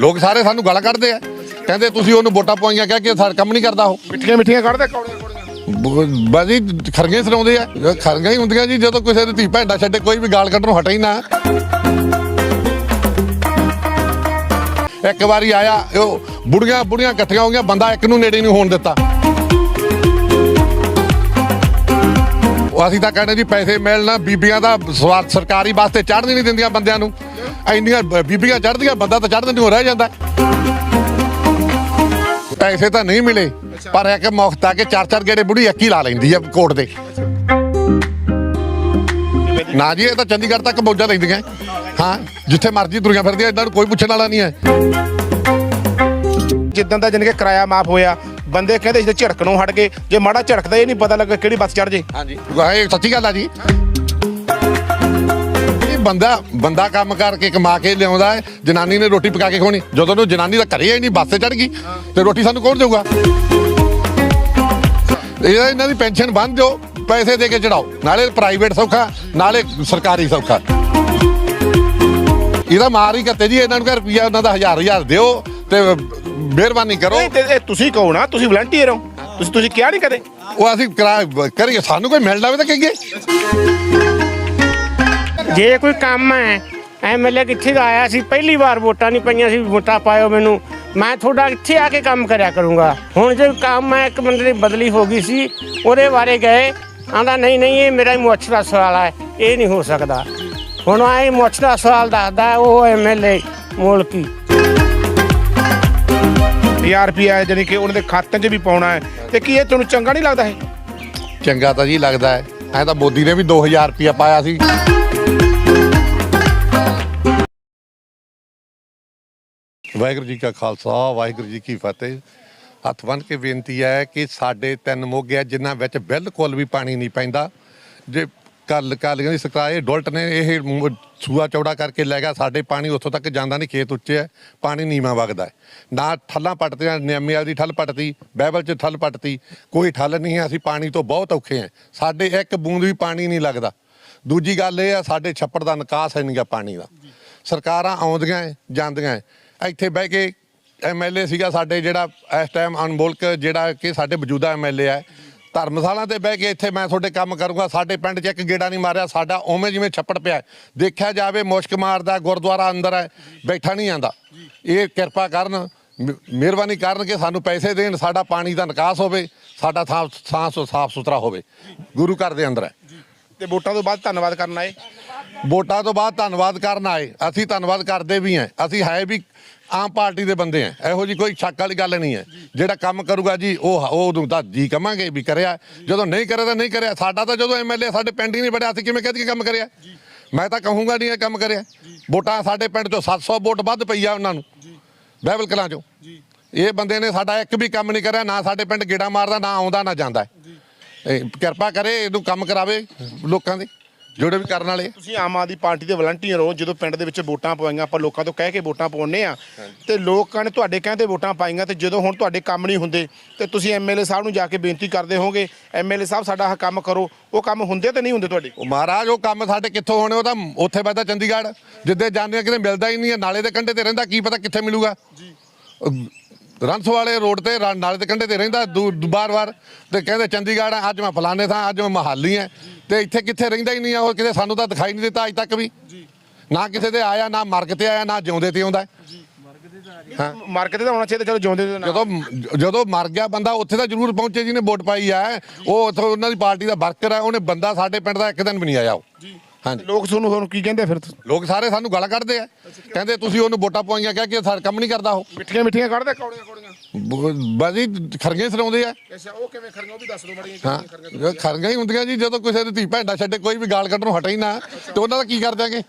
ਲੋਕ ਸਾਰੇ ਸਾਨੂੰ ਗਾਲਾਂ ਕੱਢਦੇ ਆ। ਕਹਿੰਦੇ ਤੁਸੀਂ ਉਹਨੂੰ ਵੋਟਾਂ ਪਵਾਈਆਂ ਕਹਿ ਕੇ ਸਾਡਾ ਕੰਮ ਨਹੀਂ ਕਰਦਾ ਉਹ। ਮਿੱਠੀਆਂ ਮਿੱਠੀਆਂ ਕੱਢਦੇ ਕੌੜੀਆਂ ਕੌੜੀਆਂ। ਬਾਜੀ ਖਰਗੇ ਸੁਣਾਉਂਦੇ ਆ। ਖਰਗਾ ਹੀ ਹੁੰਦੀਆਂ ਜੀ ਜਦੋਂ ਕਿਸੇ ਦੀ ਧੀ ਭੈਂਡਾ ਛੱਡੇ ਕੋਈ ਵੀ ਗਾਲ ਕੱਢਣੋਂ ਹਟੇ ਹੀ ਨਾ। ਇੱਕ ਵਾਰੀ ਆਇਆ ਉਹ ਬੁੜੀਆਂ ਬੁੜੀਆਂ ਇਕੱਠੀਆਂ ਹੋ ਗਈਆਂ ਬੰਦਾ ਇੱਕ ਨੂੰ ਨੇੜੇ ਨਹੀਂ ਹੋਣ ਦਿੱਤਾ। ਉਹ ਅਸੀਂ ਤਾਂ ਕਹਿੰਦੇ ਜੀ ਪੈਸੇ ਮਿਲਣਾ ਬੀਬੀਆਂ ਦਾ ਸਵਾਰ ਸਰਕਾਰੀ ਬੱਸ ਤੇ ਚੜ੍ਹਨੀ ਨਹੀਂ ਦਿੰਦੀਆਂ ਬੰਦਿਆਂ ਨੂੰ। ਇੰਨੀਆਂ ਬੀਬੀਆਂ ਚੜ੍ਹਦੀਆਂ ਬੰਦਾ ਤਾਂ ਚੜ੍ਹਨ ਨੂੰ ਰਹਿ ਜਾਂਦਾ। ਪੈਸੇ ਤਾਂ ਨਹੀਂ ਮਿਲੇ ਪਰ ਇੱਕ ਮੁਫਤ ਆ ਕੇ ਚਾਰ ਚਾਰ ਗੇੜੇ ਬੁੜੀ ਇੱਕ ਲਾ ਲੈਂਦੀ ਆ ਕੋਰਟ ਦੇ। ਨਾ ਜੀ ਇਹ ਤਾਂ ਚੰਡੀਗੜ੍ਹ ਤੱਕ ਮੌਜਾਂ ਲੈਂਦੀਆਂ। ਹਾਂ ਜਿੱਥੇ ਮਰਜ਼ੀ ਦੁਨੀਆ ਫਿਰਦੀ ਆ ਇਹਨਾਂ ਨੂੰ ਕੋਈ ਪੁੱਛਣ ਵਾਲਾ ਨਹੀਂ ਹੈ। ਜਿੱਦਾਂ ਦਾ ਜਾਣੀ ਕਿ ਕਿਰਾਇਆ ਮਾਫ ਹੋਇਆ ਬੰਦੇ ਕਹਿੰਦੇ ਜਦੋਂ ਝੜਕਣੋਂ ਹਟ ਗਏ। ਜੇ ਮਾੜਾ ਝੜਕਦਾ ਇਹ ਨਹੀਂ ਪਤਾ ਲੱਗਾ ਕਿਹੜੀ ਬੱਸ ਚੜ ਜੇ। ਹਾਂਜੀ। ਇਹ ਸੱਚੀ ਗੱਲ ਆ ਜੀ। ਬੰਦਾ ਬੰਦਾ ਕੰਮ ਕਰਕੇ ਕਮਾ ਕੇ ਲਿਆਉਂਦਾ ਹੈ ਜਨਾਨੀ ਨੇ ਰੋਟੀ ਪਕਾ ਕੇ ਖਵਾਉਣੀ। ਜਦੋਂ ਨੂੰ ਜਨਾਨੀ ਦਾ ਘਰੇ ਹੀ ਨਹੀਂ ਬੱਸ ਚੜ ਗਈ ਤੇ ਰੋਟੀ ਸਾਨੂੰ ਕੌਣ ਦੇਊਗਾ? ਇਹ ਇਹਨਾਂ ਦੀ ਪੈਨਸ਼ਨ ਬੰਦ ਦਿਓ ਪੈਸੇ ਦੇ ਕੇ ਚੜਾਓ। ਨਾਲੇ ਪ੍ਰਾਈਵੇਟ ਸੌਖਾ ਨਾਲੇ ਸਰਕਾਰੀ ਸੌਖਾ। ਇਹਦਾ ਮਾਰ ਹੀ ਕੱਤੇ ਜੀ ਇਹਨਾਂ ਨੂੰ ਰੁਪਈਆ ਉਹਨਾਂ ਦਾ ਹਜ਼ਾਰ ਹਜ਼ਾਰ ਦਿਓ ਤੇ ਮਿਹਰਬਾਨੀ ਕਰੋ। ਤੇ ਤੁਸੀਂ ਕਹੋ ਨਾ ਤੁਸੀਂ ਵਲੰਟੀਅਰ ਹੋ। ਤੁਸੀਂ ਤੁਸੀਂ ਕਿਹਾ ਨਹੀਂ ਕਦੇ? ਉਹ ਅਸੀਂ ਕਰਾ- ਕਰੀਏ ਸਾਨੂੰ ਕੋਈ ਮਿਲ ਜਾਵੇ ਤਾਂ ਕਹੀਏ। ਜੇ ਕੋਈ ਕੰਮ ਹੈ ਐਮਐਲਏ ਕਿੱਥੇ ਦਾ ਆਇਆ ਸੀ ਪਹਿਲੀ ਵਾਰ ਵੋਟਾਂ ਨਹੀਂ ਪਈਆਂ ਸੀ ਵੋਟਾਂ ਪਾਇਓ ਮੈਨੂੰ। ਮੈਂ ਤੁਹਾਡਾ ਇੱਥੇ ਆ ਕੇ ਕੰਮ ਕਰਿਆ ਕਰੂੰਗਾ। ਹੁਣ ਜੇ ਕੰਮ ਹੈ ਇੱਕ ਬੰਦੇ ਦੀ ਬਦਲੀ ਹੋ ਗਈ ਸੀ ਉਹਦੇ ਬਾਰੇ ਗਏ ਆਂਦਾ ਨਹੀਂ ਨਹੀਂ ਇਹ ਮੇਰਾ ਹੀ ਮੁੱਛ ਦਾ ਸਵਾਲ ਹੈ ਇਹ ਨਹੀਂ ਹੋ ਸਕਦਾ। ਹੁਣ ਆਏ ਮੁੱਛ ਦਾ ਸਵਾਲ ਦੱਸਦਾ ਉਹ ਐਮਐਲਏ ਮੋਲਕੀ। 1000 ਰੁਪਿਆ ਜਾਨੀ ਕਿ ਉਹਨਾਂ ਦੇ ਖਾਤੇ 'ਚ ਵੀ ਪਾਉਣਾ ਹੈ। ਤੇ ਕੀ ਇਹ ਤੁਹਾਨੂੰ ਚੰਗਾ ਨਹੀਂ ਲੱਗਦਾ ਇਹ? ਚੰਗਾ ਤਾਂ ਜੀ ਲੱਗਦਾ ਹੈ। ਐ ਤਾਂ ਮੋਦੀ ਨੇ ਵੀ 2000 ਰੁਪਇਆ ਪਾਇਆ ਸੀ। ਵਾਹਿਗੁਰੂ ਜੀ ਕਾ ਖਾਲਸਾ ਵਾਹਿਗੁਰੂ ਜੀ ਕੀ ਫਤਿਹ। ਹੱਥ ਬੰਨ੍ਹ ਕੇ ਬੇਨਤੀ ਹੈ ਕਿ ਸਾਡੇ ਤਿੰਨ ਮੋਗੇ ਆ ਜਿਨ੍ਹਾਂ ਵਿੱਚ ਬਿਲਕੁਲ ਵੀ ਪਾਣੀ ਨਹੀਂ ਪੈਂਦਾ। ਜੇ ਕੱਲ ਕਾਲੀਆਂ ਦੀ ਸਰਕਾਰ ਇਹ ਡੁਲਟ ਨੇ ਇਹ ਸੂਆ ਚੌੜਾ ਕਰਕੇ ਲੈ ਗਿਆ ਸਾਡੇ ਪਾਣੀ ਉੱਥੋਂ ਤੱਕ ਜਾਂਦਾ ਨਹੀਂ ਖੇਤ ਉੱਚੇ ਹੈ ਪਾਣੀ ਨੀਵਾਂ ਵਗਦਾ ਨਾ ਠੱਲਾਂ ਪੱਟਦੇ ਨਿਆਮੀ ਵਾਲੀ ਦੀ ਠੱਲ ਪੱਟਤੀ ਬਾਈਬਲ 'ਚ ਠੱਲ ਪੱਟਦੀ ਕੋਈ ਠੱਲ ਨਹੀਂ ਹੈ ਅਸੀਂ ਪਾਣੀ ਤੋਂ ਬਹੁਤ ਔਖੇ ਹਾਂ। ਸਾਡੇ ਇੱਕ ਬੂੰਦ ਵੀ ਪਾਣੀ ਨਹੀਂ ਲੱਗਦਾ। ਦੂਜੀ ਗੱਲ ਇਹ ਆ ਸਾਡੇ ਛੱਪੜ ਦਾ ਨਿਕਾਸ ਹੈ ਨਹੀਂਗਾ ਪਾਣੀ ਦਾ। ਸਰਕਾਰਾਂ ਆਉਂਦੀਆਂ ਹੈ, ਜਾਂਦੀਆਂ ਹੈ। ਇੱਥੇ ਬਹਿ ਕੇ ਐਮਐਲਏ ਸੀਗਾ ਸਾਡੇ ਜਿਹੜਾ ਇਸ ਟਾਈਮ ਅਨਮੋਲਕ ਜਿਹੜਾ ਕਿ ਸਾਡੇ ਮੌਜੂਦਾ ਐਮਐਲਏ ਹੈ। ਧਰਮਸ਼ਾਲਾ ਤੇ ਬਹਿ ਕੇ ਇੱਥੇ ਮੈਂ ਤੁਹਾਡੇ ਕੰਮ ਕਰੂੰਗਾ। ਸਾਡੇ ਪਿੰਡ 'ਚ ਇੱਕ ਗੇੜਾ ਨਹੀਂ ਮਾਰਿਆ। ਸਾਡਾ ਉਵੇਂ ਜਿਵੇਂ ਛੱਪੜ ਪਿਆ ਦੇਖਿਆ ਜਾਵੇ ਮੁਸ਼ਕ ਮਾਰਦਾ ਗੁਰਦੁਆਰਾ ਅੰਦਰ ਹੈ, ਬੈਠਾ ਨਹੀਂ ਆਂਦਾ ਇਹ ਕਿਰਪਾ ਕਰਨ ਮਿਹਰਬਾਨੀ ਕਰਨ ਕਿ ਸਾਨੂੰ ਪੈਸੇ ਦੇਣ, ਸਾਡਾ ਪਾਣੀ ਦਾ ਨਿਕਾਸ ਹੋਵੇ, ਸਾਡਾ ਥਾਂ ਸਾਫ਼ ਸਾਫ਼ ਸੁਥਰਾ ਹੋਵੇ। ਗੁਰੂ ਘਰ ਦੇ ਅੰਦਰ ਹੈ। ਤੇ ਵੋਟਾਂ ਤੋਂ ਬਾਅਦ ਧੰਨਵਾਦ ਕਰਨ ਆਏ? ਵੋਟਾਂ ਤੋਂ ਬਾਅਦ ਧੰਨਵਾਦ ਕਰਨ ਆਏ। ਅਸੀਂ ਧੰਨਵਾਦ ਕਰਦੇ ਵੀ ਹਾਂ। ਅਸੀਂ ਹੈ ਵੀ ਆਮ ਪਾਰਟੀ ਦੇ ਬੰਦੇ ਆ ਇਹੋ ਜੀ ਕੋਈ ਸ਼ੱਕ ਵਾਲੀ ਗੱਲ ਨਹੀਂ ਹੈ। ਜਿਹੜਾ ਕੰਮ ਕਰੂਗਾ ਜੀ ਉਹ ਉਹ ਨੂੰ ਤਾਂ ਜੀ ਕਵਾਂਗੇ ਵੀ ਕਰਿਆ। ਜਦੋਂ ਨਹੀਂ ਕਰਿਆ ਤਾਂ ਨਹੀਂ ਕਰਿਆ। ਸਾਡਾ ਤਾਂ ਜਦੋਂ ਐਮਐਲਏ ਸਾਡੇ ਪਿੰਡ ਹੀ ਨਹੀਂ ਵੜਿਆ। ਅਸੀਂ ਕਿਵੇਂ ਕਹਦੇ ਕੰਮ ਕਰਿਆ? ਮੈਂ ਤਾਂ ਕਹੂੰਗਾ ਨਹੀਂ ਇਹ ਕੰਮ ਕਰਿਆ। ਵੋਟਾਂ ਸਾਡੇ ਪਿੰਡ ਚੋਂ 700 ਵੋਟ ਵੱਧ ਪਈ ਆ ਉਹਨਾਂ ਨੂੰ। ਬਾਈਬਲ ਕਲਾਂ ਚੋਂ। ਇਹ ਬੰਦੇ ਨੇ ਸਾਡਾ ਇੱਕ ਵੀ ਕੰਮ ਨਹੀਂ ਕਰਿਆ। ਨਾ ਸਾਡੇ ਪਿੰਡ ਗੇੜਾ ਮਾਰਦਾ ਨਾ ਆਉਂਦਾ ਨਾ ਜਾਂਦਾ। ਇਹ ਕਿਰਪਾ ਕਰੇ ਇਹਨੂੰ ਕੰਮ ਕਰਾਵੇ ਲੋਕਾਂ ਦੇ ਜਿਹੜੇ ਵੀ ਕਰਨ ਵਾਲੇ ਆ। ਤੁਸੀਂ ਆਮ ਆਦਮੀ ਪਾਰਟੀ ਦੇ ਵਲੰਟੀਅਰ ਹੋ ਜਦੋਂ ਪਿੰਡ ਦੇ ਵਿੱਚ ਵੋਟਾਂ ਪਵਾਈਆਂ ਆਪਾਂ ਲੋਕਾਂ ਤੋਂ ਕਹਿ ਕੇ ਵੋਟਾਂ ਪਾਉਣੇ ਆ ਤੇ ਲੋਕਾਂ ਨੇ ਤੁਹਾਡੇ ਕਹਿੰਦੇ ਵੋਟਾਂ ਪਾਈਆਂ ਤੇ ਜਦੋਂ ਹੁਣ ਤੁਹਾਡੇ ਕੰਮ ਨਹੀਂ ਹੁੰਦੇ ਤੇ ਤੁਸੀਂ ਐਮਐਲਏ ਸਾਹਿਬ ਨੂੰ ਜਾ ਕੇ ਬੇਨਤੀ ਕਰਦੇ ਹੋਗੇ ਐਮਐਲਏ ਸਾਹਿਬ ਸਾਡਾ ਆਹ ਕੰਮ ਕਰੋ ਉਹ ਕੰਮ ਹੁੰਦੇ ਤੇ ਨਹੀਂ ਹੁੰਦੇ ਤੁਹਾਡੇ? ਉਹ ਮਹਾਰਾਜ ਉਹ ਕੰਮ ਸਾਡੇ ਕਿੱਥੋਂ ਹੋਣੇ ਉਹ ਤਾਂ ਉੱਥੇ ਬੈਠਾ ਚੰਡੀਗੜ੍ਹ। ਜਿੱਦੇ ਜਾਂਦੇ ਆ ਕਿਤੇ ਮਿਲਦਾ ਹੀ ਨਹੀਂ ਹੈ ਨਾਲੇ ਦੇ ਕੰਢੇ ਤੇ ਰਹਿੰਦਾ ਕੀ ਪਤਾ ਕਿੱਥੇ ਮਿਲੂਗਾ। ਜੀ। ਰੰਸ ਵਾਲੇ ਰੋਡ ਤੇ ਰਾ- ਨਾਲੇ ਦੇ ਕੰਢੇ ਤੇ ਰਹਿੰਦਾ ਬਾਰ-ਬਾਰ ਤੇ ਕਹਿੰਦੇ ਚੰਡੀਗੜ੍ਹ ਆ, ਅੱਜ ਮੈਂ ਫਲਾਣੇ ਥਾਂ ਅੱਜ ਮੈਂ ਮਹਾਲੀ ਆ ਤੇ ਇੱਥੇ ਕਿੱਥੇ ਰਹਿੰਦਾ ਹੀ ਨਹੀਂ ਆ ਉਹ ਕਿਤੇ ਸਾਨੂੰ ਤਾਂ ਦਿਖਾਈ ਨਹੀਂ ਦਿੱਤਾ ਅੱਜ ਤੱਕ ਵੀ। ਨਾ ਕਿਸੇ ਦੇ ਆਇਆ ਨਾ ਮਰਗ ਤੇ ਆਇਆ ਨਾ ਜਿਉਂਦੇ ਤੇ ਆਉਂਦਾ। ਮਾਰਕੀਟ ਤੇ ਆਉਣਾ ਚਾਹੀਦਾ ਚਲੋ ਜਿਉਂਦੇ ਦੇ ਨਾਲ ਜਦੋਂ ਜਦੋਂ ਮਰ ਗਿਆ ਬੰਦਾ ਉੱਥੇ ਤਾਂ ਜ਼ਰੂਰ ਪਹੁੰਚੇ ਜਿਹਨੇ ਵੋਟ ਪਾਈ ਆ। ਉਹ ਉੱਥੋਂ ਉਹਨਾਂ ਦੀ ਪਾਰਟੀ ਦਾ ਵਰਕਰ ਆ ਉਹਨੇ ਬੰਦਾ ਸਾਡੇ ਪਿੰਡ ਦਾ ਇੱਕ ਦਿਨ ਵੀ ਨਹੀਂ ਆਇਆ ਉਹ। ਹਾਂਜੀ। ਲੋਕ ਤੁਹਾਨੂੰ ਹੁਣ ਕੀ ਕਹਿੰਦੇ ਫਿਰ? ਲੋਕ ਸਾਰੇ ਸਾਨੂੰ ਗਾਲਾਂ ਕੱਢਦੇ ਆ। ਕਹਿੰਦੇ ਤੁਸੀਂ ਉਹਨੂੰ ਵੋਟਾਂ ਪਵਾਈਆਂ ਕਹਿ ਕੇ ਸਾਡਾ ਕੰਮ ਨਹੀਂ ਕਰਦਾ ਉਹ। ਮਿੱਠੀਆਂ ਮਿੱਠੀਆਂ ਕੱਢਦੇ ਕੌੜੀਆਂ ਕੌੜੀਆਂ? ਬਾਜੀ ਖਰਗੇ ਸੁਣਾਉਂਦੇ ਆ। ਅੱਛਾ ਉਹ ਕਿਵੇਂ ਖੜੀਆਂ ਉਹ ਵੀ ਦੱਸ ਦਿਓ ਮੜੀ ਹਾਂ ਖਰਗਾ ਹੀ ਹੁੰਦੀਆਂ ਜੀ ਜਦੋਂ ਕਿਸੇ ਦੀ ਧੀ ਭੈਂਡਾ ਛੱਡੇ ਕੋਈ ਵੀ ਗਾਲ ਕੱਢਣੋਂ ਹਟੇ ਹੀ ਨਾ ਤੇ ਉਹਨਾਂ ਦਾ ਕੀ ਕਰ ਦਿਆਂਗੇ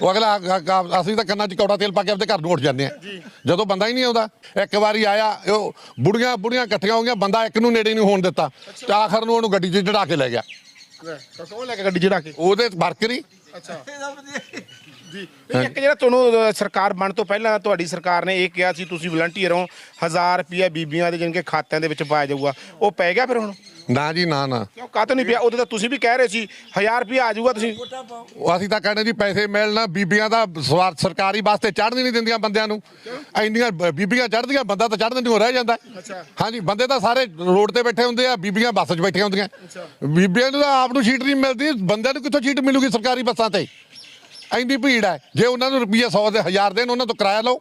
ਉਹ ਅਗਲਾ ਅਸੀਂ ਤਾਂ ਕੰਨਾਂ 'ਚ ਕੌੜਾ ਤੇਲ ਪਾ ਕੇ ਆਪਣੇ ਘਰ ਨੂੰ ਉੱਠ ਜਾਂਦੇ ਆ। ਜਦੋਂ ਬੰਦਾ ਹੀ ਨਹੀਂ ਆਉਂਦਾ ਇੱਕ ਵਾਰੀ ਆਇਆ ਉਹ ਬੁੜੀਆਂ ਬੁੜੀਆਂ ਇਕੱਠੀਆਂ ਹੋ ਗਈਆਂ ਬੰਦਾ ਇੱਕ ਨੂੰ ਨੇੜੇ ਨਹੀਂ ਹੋਣ ਦਿੱਤਾ ਤੇ ਆਖਰ ਨੂੰ ਉਹਨੂੰ ਗੱਡੀ 'ਚ ਚੜਾ ਕੇ ਲੈ ਗਿਆ। ਲੈ ਕੇ ਗੱਡੀ ਚੜਾ ਕੇ। ਉਹਦੇ ਵਰਕਰ ਹੀ ਅੱਛਾ। ਜੀ। ਇੱਕ ਜਿਹੜਾ ਤੁਹਾਨੂੰ ਅ, ਸਰਕਾਰ ਬਣ ਤੋਂ ਪਹਿਲਾਂ ਤੁਹਾਡੀ ਸਰਕਾਰ ਨੇ ਇਹ ਕਿਹਾ ਸੀ ਤੁਸੀਂ ਵਲੰਟੀਅਰ ਹੋ 1000 ਰੁਪਿਆ ਬੀਬੀਆਂ ਦੇ ਜਿਨਕੇ ਖਾਤਿਆਂ ਦੇ ਵਿੱਚ ਪਾਇਆ ਜਾਊਗਾ। ਉਹ ਪੈ ਗਿਆ ਫਿਰ ਹੁਣ? ਨਾ ਜੀ ਨਾ ਨਾ। ਕਿਉਂ? ਕਾਹਤੋਂ ਨਹੀਂ ਪਿਆ? ਉਦੋਂ ਤਾਂ ਤੁਸੀਂ ਵੀ ਕਹਿ ਰਹੇ ਸੀ 1000 ਰੁਪਏ ਆ ਜਾਊਗਾ ਤੁਸੀਂ। ਉਹ ਅਸੀਂ ਤਾਂ ਕਹਿੰਦੇ ਜੀ ਪੈਸੇ ਮਿਲਣਾ ਬੀਬੀਆਂ ਦਾ ਸਵਾਰ ਸਰਕਾਰੀ ਵਾਸਤੇ ਚੜ੍ਹਨ ਨਹੀਂ ਦਿੰਦੀਆਂ ਬੰਦਿਆਂ ਨੂੰ। ਇੰਨੀਆਂ ਬ- ਬੀਬੀਆਂ ਚੜ੍ਹਦੀਆਂ ਬੰਦਾ ਤਾਂ ਚੜ੍ਹਨ ਨਹੀਂ ਰਹਿ ਜਾਂਦਾ। ਹਾਂਜੀ ਬੰਦੇ ਤਾਂ ਸਾਰੇ ਰੋਡ ਤੇ ਬੈਠੇ ਹੁੰਦੇ ਆ ਬੀਬੀਆਂ ਬੱਸ 'ਚ ਬੈਠੀਆਂ ਹੁੰਦੀਆਂ। ਬੀਬੀਆਂ ਨੂੰ ਤਾਂ ਆਪ ਨੂੰ ਸੀਟ ਨਹੀਂ ਮਿਲਦੀ ਬੰਦਿਆਂ ਨੂੰ ਕਿੱਥੋਂ ਸੀਟ ਮਿਲੂਗੀ ਸਰਕਾਰੀ ਬੱਸਾਂ ਤੇ? ਇੰਨੀ ਭੀੜ ਹੈ। ਜੇ ਉਹਨਾਂ ਨੂੰ ਰੁਪਈਆ 100 ਦੇ 1000 ਦੇਣ ਉਹਨਾਂ ਤੋਂ ਕਿਰਾਇਆ ਲਓ।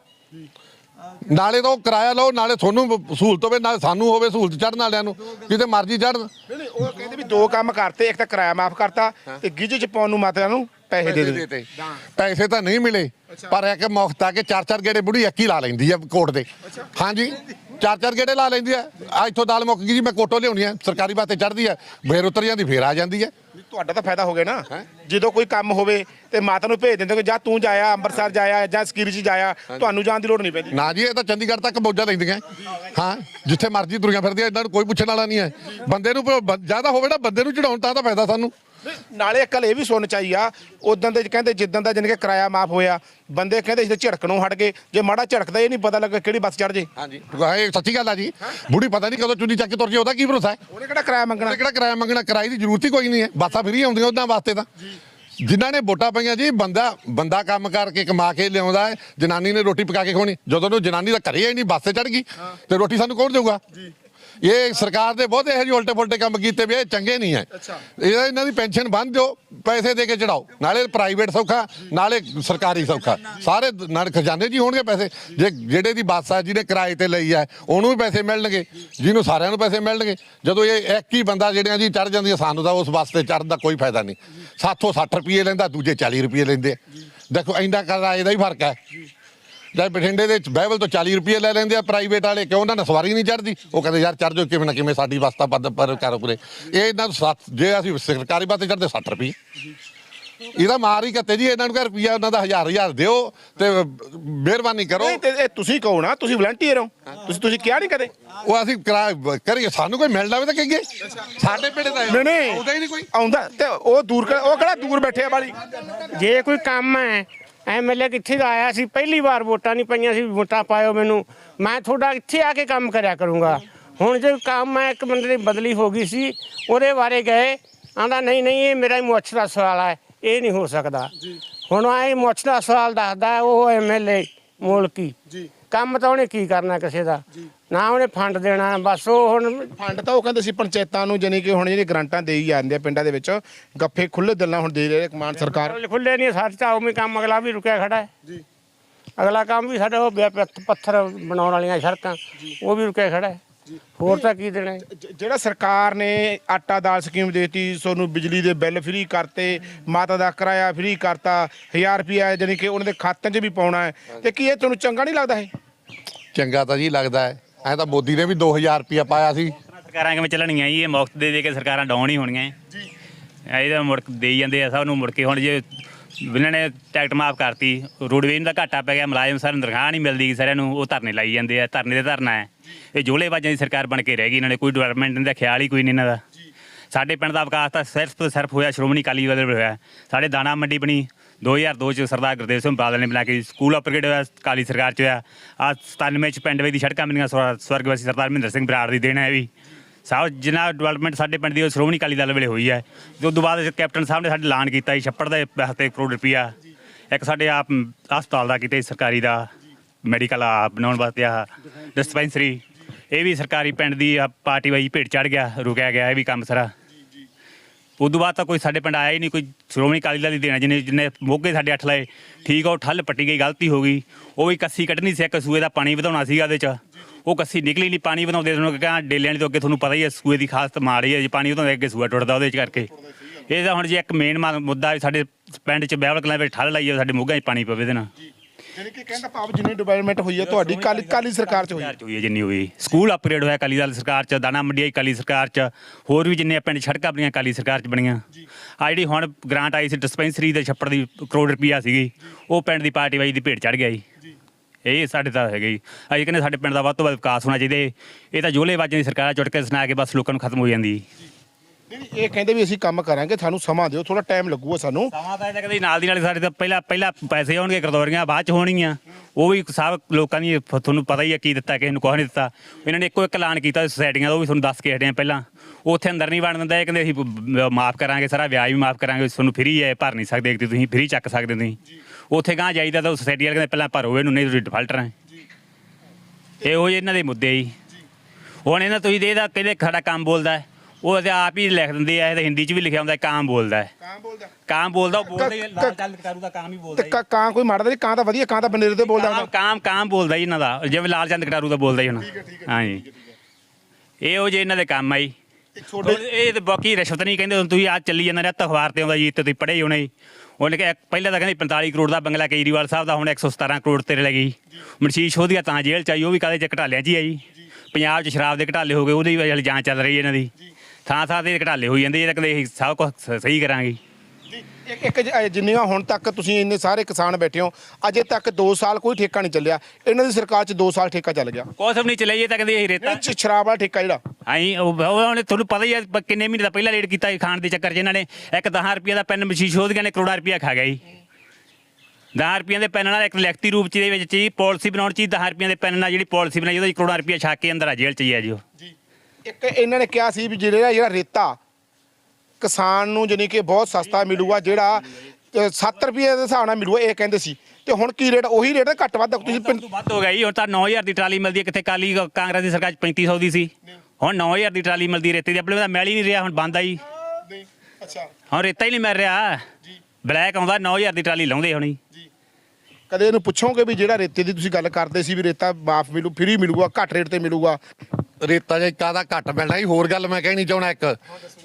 ਨਾਲੇ ਤਾਂ ਉਹ ਕਿਰਾਇਆ ਲਓ ਨਾਲੇ ਤੁਹਾਨੂੰ ਸਹੂਲਤ ਹੋਵੇ ਨਾਲੇ ਸਾਨੂੰ ਹੋਵੇ ਸਹੂਲਤ ਚੜ੍ਹਨ ਵਾਲਿਆਂ ਨੂੰ ਕਿਤੇ ਮਰਜ਼ੀ ਚੜ੍ਹਨ ਨਹੀਂ ਉਹ ਕਹਿੰਦੇ ਵੀ ਦੋ ਕੰਮ ਕਰਤੇ ਇੱਕ ਤਾਂ ਕਿਰਾਇਆ ਮਾਫ ਕਰਤਾ ਤੇ ਗਿੱਜ ਚ ਪਾਉਣ ਨੂੰ ਮਾਤਾ ਨੂੰ ਪੈਸੇ ਦੇ ਦੇ ਤੇ ਪੈਸੇ ਤਾਂ ਨਹੀਂ ਮਿਲੇ ਪਰ ਇੱਕ ਮੁਫਤ ਆ ਕੇ ਚਾਰ ਚਾਰ ਗੇੜੇ ਬੁੜੀ ਇੱਕ ਲਾ ਲੈਂਦੀ ਆ ਕੋਰਟ ਦੇ। ਹਾਂਜੀ ਚਾਰ ਚਾਰ ਗੇੜੇ ਲਾ ਲੈਂਦੀ ਆ। ਆ ਇੱਥੋਂ ਦਾਲ ਮੁੱਕ ਗਈ ਜੀ ਮੈਂ ਕੋਟੋ ਲਿਆਉਣੀ ਆ ਸਰਕਾਰੀ ਬਾਤੇ ਚੜਦੀ ਆ ਫੇਰ ਉਤਰ ਜਾਂਦੀ ਫੇਰ ਆ ਜਾਂਦੀ ਆ। ਤੁਹਾਡਾ ਤਾਂ ਫਾਇਦਾ ਹੋ ਗਿਆ ਨਾ। ਜਦੋਂ ਕੋਈ ਕੰਮ ਹੋਵੇ ਤੇ ਮਾਤਾ ਨੂੰ ਭੇਜ ਦਿੰਦੇ ਕਿ ਜਾਂ ਤੂੰ ਜਾਇਆ ਅੰਮ੍ਰਿਤਸਰ ਜਾਇਆ ਜਾਂ ਸਕੀਰੀ ਚ ਜਾਇਆ ਤੁਹਾਨੂੰ ਜਾਣ ਦੀ ਲੋੜ ਨਹੀਂ ਪੈਂਦੀ। ਨਾ ਜੀ ਇਹ ਤਾਂ ਚੰਡੀਗੜ੍ਹ ਤੱਕ ਮੌਜਾਂ ਲੈਂਦੀਆਂ ਹਾਂ ਜਿੱਥੇ ਮਰਜ਼ੀ ਤੁਰੀਆਂ ਫਿਰਦੀਆਂ ਇਹਨਾਂ ਨੂੰ ਕੋਈ ਪੁੱਛਣ ਵਾਲਾ ਨਹੀਂ ਹੈ। ਬੰਦੇ ਨੂੰ ਜ਼ਿਆਦਾ ਹੋਵੇ ਨਾ ਬੰਦੇ ਨੂੰ ਚੜਾਉਣ ਤਾਂ ਤਾਂ ਫਾਇਦਾ ਸਾਨੂੰ। ਨਾਲੇ ਇੱਕ ਗੱਲ ਇਹ ਵੀ ਸੁਣ ਚਾਹੀ ਆ ਉਦੋਂ ਦੇ ਕਹਿੰਦੇ ਜਿੱਦਾਂ ਦਾ ਕਿ ਕਿਰਾਇਆ ਮਾਫ ਹੋਇਆ ਬੰਦੇ ਕਹਿੰਦੇ ਜਦੋਂ ਝੜਕਣੋਂ ਹਟ ਗਏ ਜੇ ਮਾੜਾ ਝੜਕਦਾ ਇਹ ਨਹੀਂ ਪਤਾ ਲੱਗਾ ਕਿਹੜੀ ਬੱਸ ਚੜ ਜੇ। ਹਾਂਜੀ। ਇਹ ਸੱਚੀ ਗੱਲ ਆ ਜੀ। ਬੁੜੀ ਪਤਾ ਨਹੀਂ ਕਦੋਂ ਚੁੰਨੀ ਚੱਕ ਕੇ ਤੁਰ ਜੇ ਉਹਦਾ ਕੀ ਭਰੋਸਾ ਹੈ? ਉਹਨੇ ਕਿਹੜਾ ਕਿਰਾਇਆ ਮੰਗਣਾ? ਕਿਹੜਾ ਕਿਰਾਇਆ ਮੰਗਣਾ? ਕਿਰਾਏ ਦੀ ਜ਼ਰੂਰਤ ਹੀ ਕੋਈ ਨਹੀਂ ਹੈ। ਬੱਸਾਂ ਫਰੀ ਆਉਂਦੀਆਂ ਉਹਨਾਂ ਵਾਸਤੇ ਤਾਂ। ਜਿਨ੍ਹਾਂ ਨੇ ਵੋਟਾਂ ਪਈਆਂ ਜੀ ਬੰਦਾ ਬੰਦਾ ਕੰਮ ਕਰਕੇ ਕਮਾ ਕੇ ਲਿਆਉਂਦਾ ਹੈ ਜਨਾਨੀ ਨੇ ਰੋਟੀ ਪਕਾ ਕੇ ਖਾਣੀ ਜਦੋਂ ਨੂੰ ਜਨਾਨੀ ਦਾ ਘਰੇ ਹੀ ਨਹੀਂ ਬੱਸ ਚੜ ਗਈ ਤੇ ਰੋਟੀ ਸਾਨੂੰ ਕੌਣ ਦੇਊਗਾ? ਇਹ ਸਰਕਾਰ ਦੇ ਬਹੁਤ ਇਹੋ ਜਿਹੇ ਉਲਟੇ ਫੁਲਟੇ ਕੰਮ ਕੀਤੇ ਵੀ ਇਹ ਚੰਗੇ ਨਹੀਂ ਹੈ ਇਹ ਇਹਨਾਂ ਦੀ ਪੈਨਸ਼ਨ ਬੰਦ ਦਿਓ ਪੈਸੇ ਦੇ ਕੇ ਚੜਾਓ। ਨਾਲੇ ਪ੍ਰਾਈਵੇਟ ਸੌਖਾ ਨਾਲੇ ਸਰਕਾਰੀ ਸੌਖਾ। ਸਾਰੇ ਨਾਲ ਖਜ਼ਾਨੇ ਹੀ ਹੋਣਗੇ ਪੈਸੇ। ਜੇ ਜਿਹੜੇ ਦੀ ਬੱਸ ਆ ਜਿਹਨੇ ਕਿਰਾਏ ਤੇ ਲਈ ਹੈ ਉਹਨੂੰ ਵੀ ਪੈਸੇ ਮਿਲਣਗੇ। ਜਿਹਨੂੰ ਸਾਰਿਆਂ ਨੂੰ ਪੈਸੇ ਮਿਲਣਗੇ। ਜਦੋਂ ਇਹ ਇੱਕ ਹੀ ਬੰਦਾ ਜਿਹੜਿਆਂ ਦੀ ਚੜ ਜਾਂਦੀ ਸਾਨੂੰ ਤਾਂ ਉਸ ਬੱਸ ਤੇ ਚੜਨ ਦਾ ਕੋਈ ਫਾਇਦਾ ਨਹੀਂ। ਸਾਥੋਂ 60 ਰੁਪਏ ਲੈਂਦਾ ਦੂਜੇ 40 ਰੁਪਏ ਲੈਂਦੇ। ਦੇਖੋ ਇੰਨਾ ਕਿਰਾਏ ਦਾ ਹੀ ਫ਼ਰਕ ਹੈ ਜਦ ਬਠਿੰਡੇ ਦੇ ਵਿੱਚ ਬਹਿਬਲ ਤੋਂ 40 ਰੁਪਏ ਲੈ ਲੈਂਦੇ ਆ ਪ੍ਰਾਈਵੇਟ ਵਾਲੇ ਕਿਉਂ ਉਹਨਾਂ ਨੇ ਸਵਾਰੀ ਨਹੀਂ ਚੜਦੀ ਉਹ ਕਹਿੰਦੇ ਯਾਰ ਚੜ ਜਾਓ ਕਿਵੇਂ ਨਾ ਕਿਵੇਂ ਸਾਡੀ ਬੱਸ ਤਾਂ ਪਦ ਪਰ ਕਰੋ ਪੂਰੇ ਇਹ ਇਹਨਾਂ ਨੂੰ ਸੱਤ ਜੇ ਅਸੀਂ ਸਰਕਾਰੀ ਬੱਸ ਤੇ ਚੜਦੇ 60 ਰੁਪਏ। ਇਹਦਾ ਮਾਰ ਹੀ ਕੱਤੇ ਜੀ ਇਹਨਾਂ ਨੂੰ ਰੁਪਿਆ ਉਹਨਾਂ ਦਾ ਹਜ਼ਾਰ ਹਜ਼ਾਰ ਦਿਓ ਤੇ ਮਿਹਰਬਾਨੀ ਕਰੋ। ਨਹੀਂ ਤੇ ਇਹ ਤੁਸੀਂ ਕਹੋ ਨਾ ਤੁਸੀਂ ਵਲੰਟੀਅਰ ਹੋ। ਤੁਸੀਂ ਤੁਸੀਂ ਕਿਹਾ ਨਹੀਂ ਕਦੇ? ਉਹ ਅਸੀਂ ਕਰਾ ਕਰੀਏ ਸਾਨੂੰ ਕੋਈ ਮਿਲਣਾ ਵੀ ਤਾਂ ਕਹੀਏ। ਸਾਡੇ ਪਿੰਡ ਦਾ ਨਹੀਂ ਨਹੀਂ। ਆਉਂਦਾ ਹੀ ਨਹੀਂ ਕੋਈ। ਆਉਂਦਾ ਤੇ ਉਹ ਦੂਰ ਕਰ- ਉਹ ਕਿਹੜਾ ਦੂਰ ਬੈਠੇ ਆ ਵਾਲੀ ਜੇ ਕੋਈ ਕੰਮ ਹੈ ਐਮਐਲਏ ਕਿੱਥੇ ਦਾ ਆਇਆ ਸੀ ਪਹਿਲੀ ਵਾਰ ਵੋਟਾਂ ਨਹੀਂ ਪਈਆਂ ਸੀ ਵੋਟਾਂ ਪਾਇਓ ਮੈਨੂੰ। ਮੈਂ ਤੁਹਾਡਾ ਇੱਥੇ ਆ ਕੇ ਕੰਮ ਕਰਿਆ ਕਰੂੰਗਾ। ਹੁਣ ਜੇ ਕੰਮ ਹੈ ਇੱਕ ਬੰਦੇ ਦੀ ਬਦਲੀ ਹੋ ਗਈ ਸੀ ਉਹਦੇ ਬਾਰੇ ਗਏ ਆਂਦਾ ਨਹੀਂ ਨਹੀਂ ਇਹ ਮੇਰਾ ਹੀ ਮੁੱਛ ਦਾ ਸਵਾਲ ਹੈ ਇਹ ਨਹੀਂ ਹੋ ਸਕਦਾ। ਹੁਣ ਆਏ ਮੁੱਛ ਦਾ ਸਵਾਲ ਦੱਸਦਾ ਉਹ ਐਮਐਲਏ ਮੋਲਕੀ ਕੰਮ ਤਾਂ ਉਹਨੇ ਕੀ ਕਰਨਾ ਕਿਸੇ ਦਾ? ਨਾ ਉਹਨੇ ਫੰਡ ਦੇਣਾ ਬਸ ਉਹ ਹੁਣ ਫੰਡ ਤਾਂ ਉਹ ਕਹਿੰਦੇ ਸੀ ਪੰਚਾਇਤਾਂ ਨੂੰ ਜਾਨੀ ਕਿ ਹੁਣ ਜਿਹੜੀ ਗ੍ਰਾਂਟਾਂ ਦੇਈ ਜਾਂਦੇ ਆ ਪਿੰਡਾਂ ਦੇ ਵਿੱਚ ਗੱਫੇ ਖੁੱਲੇ ਦਿਲਾਂ ਹੁਣ ਦੇ ਰਹੇ ਕਮਾਨ ਸਰਕਾਰ। ਖੁੱਲੇ ਨਹੀਂ ਸੱਚ ਉਵੇਂ ਕੰਮ ਅਗਲਾ ਵੀ ਰੁਕਿਆ ਖੜਾ ਹੈ। ਜੀ। ਅਗਲਾ ਕੰਮ ਵੀ ਸਾਡਾ ਉਹ ਪੱਥਰ ਬਣਾਉਣ ਵਾਲੀਆਂ ਸੜਕਾਂ ਉਹ ਵੀ ਰੁਕਿਆ ਖੜਾ ਹੈ। ਹੋਰ ਤਾਂ ਕੀ ਦੇਣਾ ਜਿਹੜਾ ਸਰਕਾਰ ਨੇ ਆਟਾ ਦਾਲ ਸਕੀਮ ਦੇਤੀ ਤੁਹਾਨੂੰ ਬਿਜਲੀ ਦੇ ਬਿੱਲ ਫ੍ਰੀ ਕਰਤੇ ਮਾਤਾ ਦਾ ਕਿਰਾਇਆ ਫ੍ਰੀ ਕਰਤਾ 1000 ਰੁਪਿਆ ਜਾਨੀ ਕਿ ਉਹਨਾਂ ਦੇ ਖਾਤਿਆਂ 'ਚ ਵੀ ਪਾਉਣਾ ਹੈ। ਤੇ ਕੀ ਇਹ ਤੁਹਾਨੂੰ ਚੰਗਾ ਨਹੀਂ ਲੱਗਦਾ ਇਹ? ਚੰਗਾ ਤਾਂ ਜੀ ਲੱਗਦਾ ਹੈ। ਐ ਤਾਂ ਮੋਦੀ ਨੇ ਵੀ 2000 ਰੁਪਇਆ ਪਾਇਆ ਸੀ। ਸਰਕਾਰਾਂ ਕਿਵੇਂ ਚੱਲਣੀਆਂ ਜੀ? ਇਹ ਮੁਫਤ ਦੇ ਦੇ ਕੇ ਸਰਕਾਰਾਂ ਡਾਊਨ ਹੀ ਹੋਣੀਆਂ ਜੀ। ਇਹਦਾ ਮੁੜ ਕੇ ਦੇਈ ਜਾਂਦੇ ਆ ਸਭ ਨੂੰ ਮੁੜ ਕੇ ਹੁਣ ਜੇ ਇਹਨਾਂ ਨੇ ਟਿਕਟ ਮਾਫ ਕਰਤੀ ਰੋਡਵੇਜ਼ ਦਾ ਘਾਟਾ ਪੈ ਗਿਆ ਮੁਲਾਜ਼ਮ ਸਾਰਿਆਂ ਨੂੰ ਤਨਖਾਹ ਨਹੀਂ ਮਿਲਦੀ ਸਾਰਿਆਂ ਨੂੰ ਉਹ ਧਰਨੇ ਲਾਈ ਜਾਂਦੇ ਆ ਧਰਨੇ ਤੇ ਧਰਨਾ ਹੈ। ਇਹ ਜੋਲੇਬਾਜ਼ਾਂ ਦੀ ਸਰਕਾਰ ਬਣ ਕੇ ਰਹਿ ਗਈ ਇਹਨਾਂ ਨੇ ਕੋਈ ਡਿਵੈਲਪਮੈਂਟ ਦਾ ਖਿਆਲ ਹੀ ਕੋਈ ਨਹੀਂ ਇਹਨਾਂ ਦਾ। ਸਾਡੇ ਪਿੰਡ ਦਾ ਵਿਕਾਸ ਤਾਂ ਸਿਰਫ ਤੇ ਸਿਰਫ ਹੋਇਆ ਸ਼੍ਰੋਮਣੀ ਅਕਾਲੀ ਦਲ ਹੋਇਆ। ਸਾਡੇ ਦਾਣਾ ਮੰਡੀ ਬਣੀ 2002 ਚ ਸਰਦਾਰ ਗੁਰਦੇਵ ਸਿੰਘ ਬਾਦਲ ਨੇ ਬਣਾ ਕੇ ਸਕੂਲ ਅਪਗ੍ਰੇਡ ਹੋਇਆ ਕਾਲੀ ਸਰਕਾਰ ਚ ਹੋਇਆ। ਆ 97 ਚ ਪਿੰਡ ਵਿੱਚ ਦੀ ਸੜਕਾਂ ਬਣੀਆਂ ਸਵਰ- ਸਵਰਗਵਾਸੀ ਸਰਦਾਰ ਮਹਿੰਦਰ ਸਿੰਘ ਬਰਾੜ ਦੀ ਦੇਣ ਹੈ ਇਹ ਵੀ। ਸਭ ਜਿੰਨਾ ਡਿਵੈਲਪਮੈਂਟ ਸਾਡੇ ਪਿੰਡ ਦੀ ਉਹ ਸ਼੍ਰੋਮਣੀ ਅਕਾਲੀ ਦਲ ਵੇਲੇ ਹੋਈ ਹੈ। ਤੇ ਉਸ ਤੋਂ ਬਾਅਦ ਕੈਪਟਨ ਸਾਹਿਬ ਨੇ ਸਾਡੇ ਐਲਾਨ ਕੀਤਾ ਜੀ ਛੱਪੜ ਦੇ ਵਾਸਤੇ ਕਰੋੜ ਰੁਪਈਆ ਇੱਕ ਸਾਡੇ ਆਪ ਹਸਪਤਾਲ ਦਾ ਕੀਤੇ ਸਰਕਾਰੀ ਦਾ ਮੈਡੀਕਲ ਆ ਬਣਾਉਣ ਵਾਸਤੇ ਆ ਡਿਸਪੈਂਸਰੀ ਇਹ ਵੀ ਸਰਕਾਰੀ ਪਿੰਡ ਦੀ ਪਾਰਟੀ ਵਾਈ ਭੇਟ ਚੜ ਗਿਆ, ਰੁਕਿਆ ਗਿਆ, ਇਹ ਵੀ ਕੰਮ ਸਾਰਾ। ਉਦੋਂ ਬਾਅਦ ਤਾਂ ਕੋਈ ਸਾਡੇ ਪਿੰਡ ਆਇਆ ਹੀ ਨਹੀਂ, ਕੋਈ ਸ਼੍ਰੋਮਣੀ ਅਕਾਲੀ ਦਲ ਦੀ ਦੇਣਾ, ਜਿਹਨੇ ਜਿਹਨੇ ਮੋਗੇ ਸਾਡੇ ਅੱਠ ਲਾਏ, ਠੀਕ ਆ, ਉਹ ਠੱਲ ਪੱਟੀ ਗਈ, ਗਲਤੀ ਹੋ ਗਈ। ਉਹ ਵੀ ਕੱਸੀ ਕੱਢਣੀ ਸੀ, ਇੱਕ ਸੂਏ ਦਾ ਪਾਣੀ ਵਧਾਉਣਾ ਸੀਗਾ ਉਹਦੇ ਚ। ਉਹ ਕੱਸੀ ਨਿਕਲੀ ਨਹੀਂ, ਪਾਣੀ ਵਧਾਉਂਦੇ ਤੁਹਾਨੂੰ ਕਹਿੰਦਾ ਡੇਲਿਆਂ ਦੀ ਤੋਂ ਅੱਗੇ ਤੁਹਾਨੂੰ ਪਤਾ ਹੀ ਹੈ ਸੂਏ ਦੀ ਖਾਸ ਮਾੜੀ ਹੈ ਜੀ ਪਾਣੀ ਵਧਾਉਂਦੇ, ਅੱਗੇ ਸੂਆ ਟੁੱਟਦਾ ਉਹਦੇ ਚ ਕਰਕੇ। ਇਹ ਤਾਂ ਹੁਣ ਜੇ ਇੱਕ ਮੇਨ ਮੁੱਦਾ ਹੈ ਸਾਡੇ ਪਿੰਡ ਚ ਬਹਿਵਲ ਕਲਾਂ ਵਿੱਚ ਠੱਲ ਲਾਈ ਹੈ ਸਾਡੇ ਮੋਗਾ 'ਚ ਪਾਣੀ ਪਵੇ ਇਹਦੇ ਨਾਲ। ਜਾਨੀ ਕਿ ਕਹਿੰਦਾ ਭਾਵ ਜਿੰਨੀ ਡਿਵੈਲਪਮੈਂਟ ਹੋਈ ਹੈ ਤੁਹਾਡੀ ਕਾਲੀ ਕਾਲੀ ਸਰਕਾਰ 'ਚ ਹੋਈ। ਹੈ ਸਰਕਾਰ ਚ ਹੋਈ ਹੈ ਜਿੰਨੀ ਹੋਈ। ਸਕੂਲ ਅਪਗ੍ਰੇਡ ਹੋਇਆ ਅਕਾਲੀ ਦਲ ਸਰਕਾਰ ਚ ਦਾਣਾ ਮੰਡੀ ਅਕਾਲੀ ਸਰਕਾਰ ਚ ਹੋਰ ਵੀ ਜਿੰਨੇ ਪਿੰਡ ਸੜਕਾਂ ਬਣੀਆਂ ਅਕਾਲੀ ਸਰਕਾਰ ਚ ਬਣੀਆਂ। ਆ ਜਿਹੜੀ ਹੁਣ ਗ੍ਰਾਂਟ ਆਈ ਸੀ ਡਿਸਪੈਂਸਰੀ ਦੇ ਛੱਪੜ ਦੀ ਕਰੋੜ ਰੁਪਈਆ ਸੀਗੀ ਉਹ ਪਿੰਡ ਦੀ ਪਾਰਟੀ ਵਾਈ ਦੀ ਭੇਟ ਚੜ ਗਿਆ ਜੀ। ਇਹ ਸਾਡੇ ਤਾਂ ਹੈਗੇ ਜੀ। ਅਸੀਂ ਕਹਿੰਦੇ ਸਾਡੇ ਪਿੰਡ ਦਾ ਵੱਧ ਤੋਂ ਵੱਧ ਵਿਕਾਸ ਹੋਣਾ ਚਾਹੀਦਾ ਇਹ ਤਾਂ ਜੋਲੇਬਾਜ਼ਾਂ ਦੀ ਸਰਕਾਰ ਚੁੱਟ ਕੇ ਸੁਣਾ ਕੇ ਬਸ ਲੋਕਾਂ ਨੂੰ ਖਤਮ ਹੋ ਜਾਂਦੀ ਨਹੀਂ, ਇਹ ਕਹਿੰਦੇ ਵੀ ਅਸੀਂ ਕੰਮ ਕਰਾਂਗੇ ਸਾਨੂੰ ਸਮਾਂ ਦਿਓ ਥੋੜਾ ਟਾਈਮ ਲੱਗੂਗਾ ਸਾਨੂੰ। ਸਮਾਂ ਤਾਂ ਕਦੇ ਨਾਲ ਦੀ ਨਾਲ ਸਾਡੇ ਤਾਂ ਪਹਿਲਾਂ ਪਹਿਲਾਂ ਪੈਸੇ ਆਉਣਗੇ ਗਰਦੌਰੀਆਂ ਬਾਅਦ ਚ ਹੋਣਗੀਆਂ ਉਹ ਵੀ ਸਭ ਲੋਕਾਂ ਦੀ ਤੁਹਾਨੂੰ ਪਤਾ ਹੀ ਹੈ ਕੀ ਦਿੱਤਾ ਕਿਸੇ ਨੂੰ ਕੁਛ ਨਹੀਂ ਦਿੱਤਾ। ਇਹਨਾਂ ਨੇ ਇੱਕੋ ਇੱਕ ਐਲਾਨ ਕੀਤਾ ਸੁਸਾਇਟੀਆਂ ਦਾ ਉਹ ਵੀ ਤੁਹਾਨੂੰ ਦੱਸ ਕੇ ਹਟੇ ਆ ਪਹਿਲਾਂ। ਉੱਥੇ ਅੰਦਰ ਨਹੀਂ ਵੜਨ ਦਿੰਦਾ ਇਹ ਕਹਿੰਦੇ ਅਸੀਂ ਮਾਫ ਕਰਾਂਗੇ ਸਾਰਾ ਵਿਆਜ ਵੀ ਮਾਫ ਕਰਾਂਗੇ ਤੁਹਾਨੂੰ ਫ੍ਰੀ ਹੈ ਭਰ ਨਹੀਂ ਸਕਦੇ ਕਿ ਤੁਸੀਂ ਫ੍ਰੀ ਚੱਕ ਸਕਦੇ ਹੋ ਤੁਸੀਂ। ਉੱਥੇ ਗਾਂ ਜਾਈਦਾ ਤਾਂ ਸੋਸਾਇਟੀ ਵਾਲੇ ਕਹਿੰਦੇ ਪਹਿਲਾਂ ਭਰੋ ਇਹਨੂੰ ਨਹੀਂ ਤੁਸੀਂ ਡਿਫਾਲਟਰ ਹੈ ਇਹੋ ਜਿਹੇ ਇਹਨਾਂ ਦੇ ਮੁੱਦੇ ਜੀ। ਹੁਣ ਇਹਨਾਂ ਤੁਸੀਂ ਦੇ ਕਹਿੰਦੇ ਸਾਡਾ ਕੰਮ ਬੋਲਦਾ ਹੈ। ਉਹ ਤੇ ਆਪ ਹੀ ਲਿਖ ਦਿੰਦੇ ਆ ਇਹ ਤਾਂ ਹਿੰਦੀ 'ਚ ਵੀ ਲਿਖਿਆ ਹੁੰਦਾ ਕਾਮ ਬੋਲਦਾ ਹੈ। ਕਾਂ ਬੋਲਦਾ ਕਾਮ ਬੋਲਦਾ ਉਹ ਬੋਲਦਾ ਹੀ ਹੈ, ਲਾਲ ਚੱਲ ਕਰੂ ਦਾ ਕਾਮ ਹੀ ਬੋਲਦਾ ਤੇ ਹੀ। ਕਾਂ- ਕਾਂ ਕੋਈ ਮਾਰਦਾ ਨਹੀਂ ਕਾਂ ਤਾਂ ਵਧੀਆ ਕਾਂ ਤਾਂ ਬਨੇਰੇ ਤੇ ਬੋਲਦਾ ਹੁੰਦਾ ਕਾਮ ਕਾਮ ਬੋਲਦਾ ਹੀ ਇਹਨਾਂ ਦਾ ਜਿਵੇਂ ਲਾਲ ਚੰਦ ਕਟਾਰੂ ਦਾ ਬੋਲਦਾ ਹੀ ਹੁਣ। ਹਾਂਜੀ ਇਹੋ ਜਿਹੇ ਇਹਨਾਂ ਦੇ ਕੰਮ ਆਈ ਇਹ ਤੇ ਬਾਕੀ ਰਿਸ਼ਵਤ ਨਹੀਂ ਕਹਿੰਦੇ ਹੁਣ ਤੁਸੀਂ ਆ ਚੱਲੀ ਜਾਂਦਾ ਰਿਹਾ ਅਖਬਾਰ ਤੇ ਆਉਂਦਾ ਜੀ ਤੇ ਤੁਸੀਂ ਪੜ੍ਹੇ ਹੋਣੇ ਜੀ। ਉਹਨੇ ਕਿਹਾ ਪਹਿਲਾਂ ਤਾਂ ਕਹਿੰਦੇ 45 ਕਰੋੜ ਦਾ ਬੰਗਲਾ ਕੇਜਰੀਵਾਲ ਸਾਹਿਬ ਦਾ ਹੁਣ 117 ਕਰੋੜ ਤੇ ਲੈ ਗਈ ਮਨਸ਼ੀਸ਼ ਉਹਦੀਆਂ ਤਾਂ ਜੇਲ੍ਹ ਚ ਆਈ ਉਹ ਵੀ ਕਾਲੇ ਚ ਘਟਾਲਿਆਂ ਚ ਹੀ ਆ ਜੀ। ਪੰਜਾਬ ਚ ਸ਼ਰਾਬ ਦੇ ਘਟਾਲੇ ਹੋ ਗਏ ਉਹਦੀ ਵੀ ਹਲੇ ਜਾਂਚ ਚੱਲ ਰਹੀ ਹੈ ਇਹਨਾਂ ਦੀ। ਥਾਂ ਥਾਂ ਤੇ ਘਟਾਲੇ ਹੋਈ ਜਾਂਦੇ ਇਹ ਤਾਂ ਕਦੇ ਅਸੀਂ ਸਭ ਕੁਝ ਸਹੀ ਕਰਾਂਗੇ। ਇੱਕ ਇੱਕ ਜ- ਜਿੰਨੀਆਂ ਹੁਣ ਤੱਕ ਤੁਸੀਂ ਇੰਨੇ ਸਾਰੇ ਕਿਸਾਨ ਬੈਠੇ ਹੋ ਅਜੇ ਤੱਕ 2 ਸਾਲ ਕੋਈ ਠੇਕਾ ਨਹੀਂ ਚੱਲਿਆ। ਇਹਨਾਂ ਦੀ ਸਰਕਾਰ 'ਚ 2 ਸਾਲ ਠੇਕਾ ਚੱਲ ਗਿਆ। ਕੁਛ ਵੀ ਨਹੀਂ ਚਲਾਈਏ ਤਾਂ ਕਹਿੰਦੇ ਅਸੀਂ ਰੇਤਾ। ਇਹ ਸ਼ਰਾਬ ਵਾਲਾ ਠੇਕਾ ਜਿਹੜਾ। ਆਈ ਉਹ ਉਹਨੇ ਤੁਹਾਨੂੰ ਪਤਾ ਹੀ ਹੈ ਪ- ਕਿੰਨੇ ਮਹੀਨੇ ਦਾ ਪਹਿਲਾਂ ਰੇਟ ਕੀਤਾ ਸੀ ਖਾਣ ਦੇ ਚੱਕਰ 'ਚ ਇਹਨਾਂ ਨੇ। ਇੱਕ 10 ਰੁਪਏ ਦਾ ਪੈਨ ਮਸ਼ੀਸ਼ ਉਹਦੀਆਂ ਨੇ ਕਰੋੜਾ ਰੁਪਇਆ ਖਾ ਗਿਆ ਜੀ। 10 ਰੁਪਏ ਦੇ ਪੈਨ ਨਾਲ ਇੱਕ ਲਿਖਤੀ ਰੂਪ 'ਚ ਦੇ ਵਿੱਚ ਜੀ ਪਾਲਿਸੀ ਬਣਾਉਣ 'ਚ 10 ਰੁਪਏ ਦੇ ਪੈਨ ਨਾਲ ਜਿਹੜੀ ਪਾਲਿਸੀ ਬਣਾਈ ਉਹਦੇ 'ਚ ਕਰੋੜਾ ਰੁਪਇਆ ਛੱਕ ਕੇ ਅੰਦਰ ਆ ਜੇਲ੍ਹ 'ਚ ਹੀ ਆ ਜੀ ਉਹ। ਜੀ। ਇੱਕ ਇਹਨਾਂ ਨੇ ਕਿਹਾ ਸੀ ਵੀ ਜਿਹੜਾ ਜਿਹੜਾ ਰੇਤਾ ਕਿਸਾਨ ਨੂੰ ਜਾਣੀ ਕਿ ਬਹੁਤ ਸਸਤਾ ਮਿਲੂਗਾ ਜਿਹੜਾ 7 ਰੁਪਏ ਦੇ ਹਿਸਾਬ ਨਾਲ ਮਿਲੂਗਾ ਇਹ ਕਹਿੰਦੇ ਸੀ। ਤੇ ਹੁਣ ਕੀ ਰੇਟ ਉਹੀ ਰੇਟ ਘੱਟ ਵੱਧ ਤੁਸੀਂ ਵੱਧ ਹੋ ਗਿਆ ਜੀ ਹੁਣ ਤਾਂ 9000 ਦੀ ਟਰਾਲੀ ਮਿਲਦੀ ਹੈ ਕਿੱਥੇ ਕਾਲੀ ਕਾਂਗਰਸ ਦੀ ਸਰਕਾਰ 'ਚ 3500 ਦੀ ਸੀ। ਹੁਣ 9000 ਦੀ ਟਰਾਲੀ ਮਿਲਦੀ ਰੇਤੇ ਦੀ ਆਪਣੇ ਤਾਂ ਮਿਲ ਹੀ ਨਹੀਂ ਰਿਹਾ ਹੁਣ ਬੰਦ ਆ ਜੀ। ਅੱਛਾ। ਹੁਣ ਰੇਤਾ ਹੀ ਨਹੀਂ ਮਿਲ ਰਿਹਾ। ਬਲੈਕ ਆਉਂਦਾ 9000 ਦੀ ਟਰਾਲੀ ਲਾਉਂਦੇ ਹੁਣੀ। ਕਦੇ ਇਹਨੂੰ ਪੁੱਛੋਗੇ ਵੀ ਜਿਹੜਾ ਰੇਤੇ ਦੀ ਤੁਸੀਂ ਗੱਲ ਕਰਦੇ ਸੀ ਵੀ ਰੇਤਾ ਮਾਫ ਮਿਲੂ ਫ੍ਰੀ ਮਿਲੂਗਾ ਘੱਟ ਰੇਟ ਤੇ ਮਿਲੂਗਾ? ਰੇਤਾ ਜੇ ਕਾਦਾ ਘੱਟ ਮਿਲਣਾ ਸੀ ਹੋਰ ਗੱਲ ਮੈਂ ਕਹਿਣੀ ਚਾਹਣਾ ਇੱਕ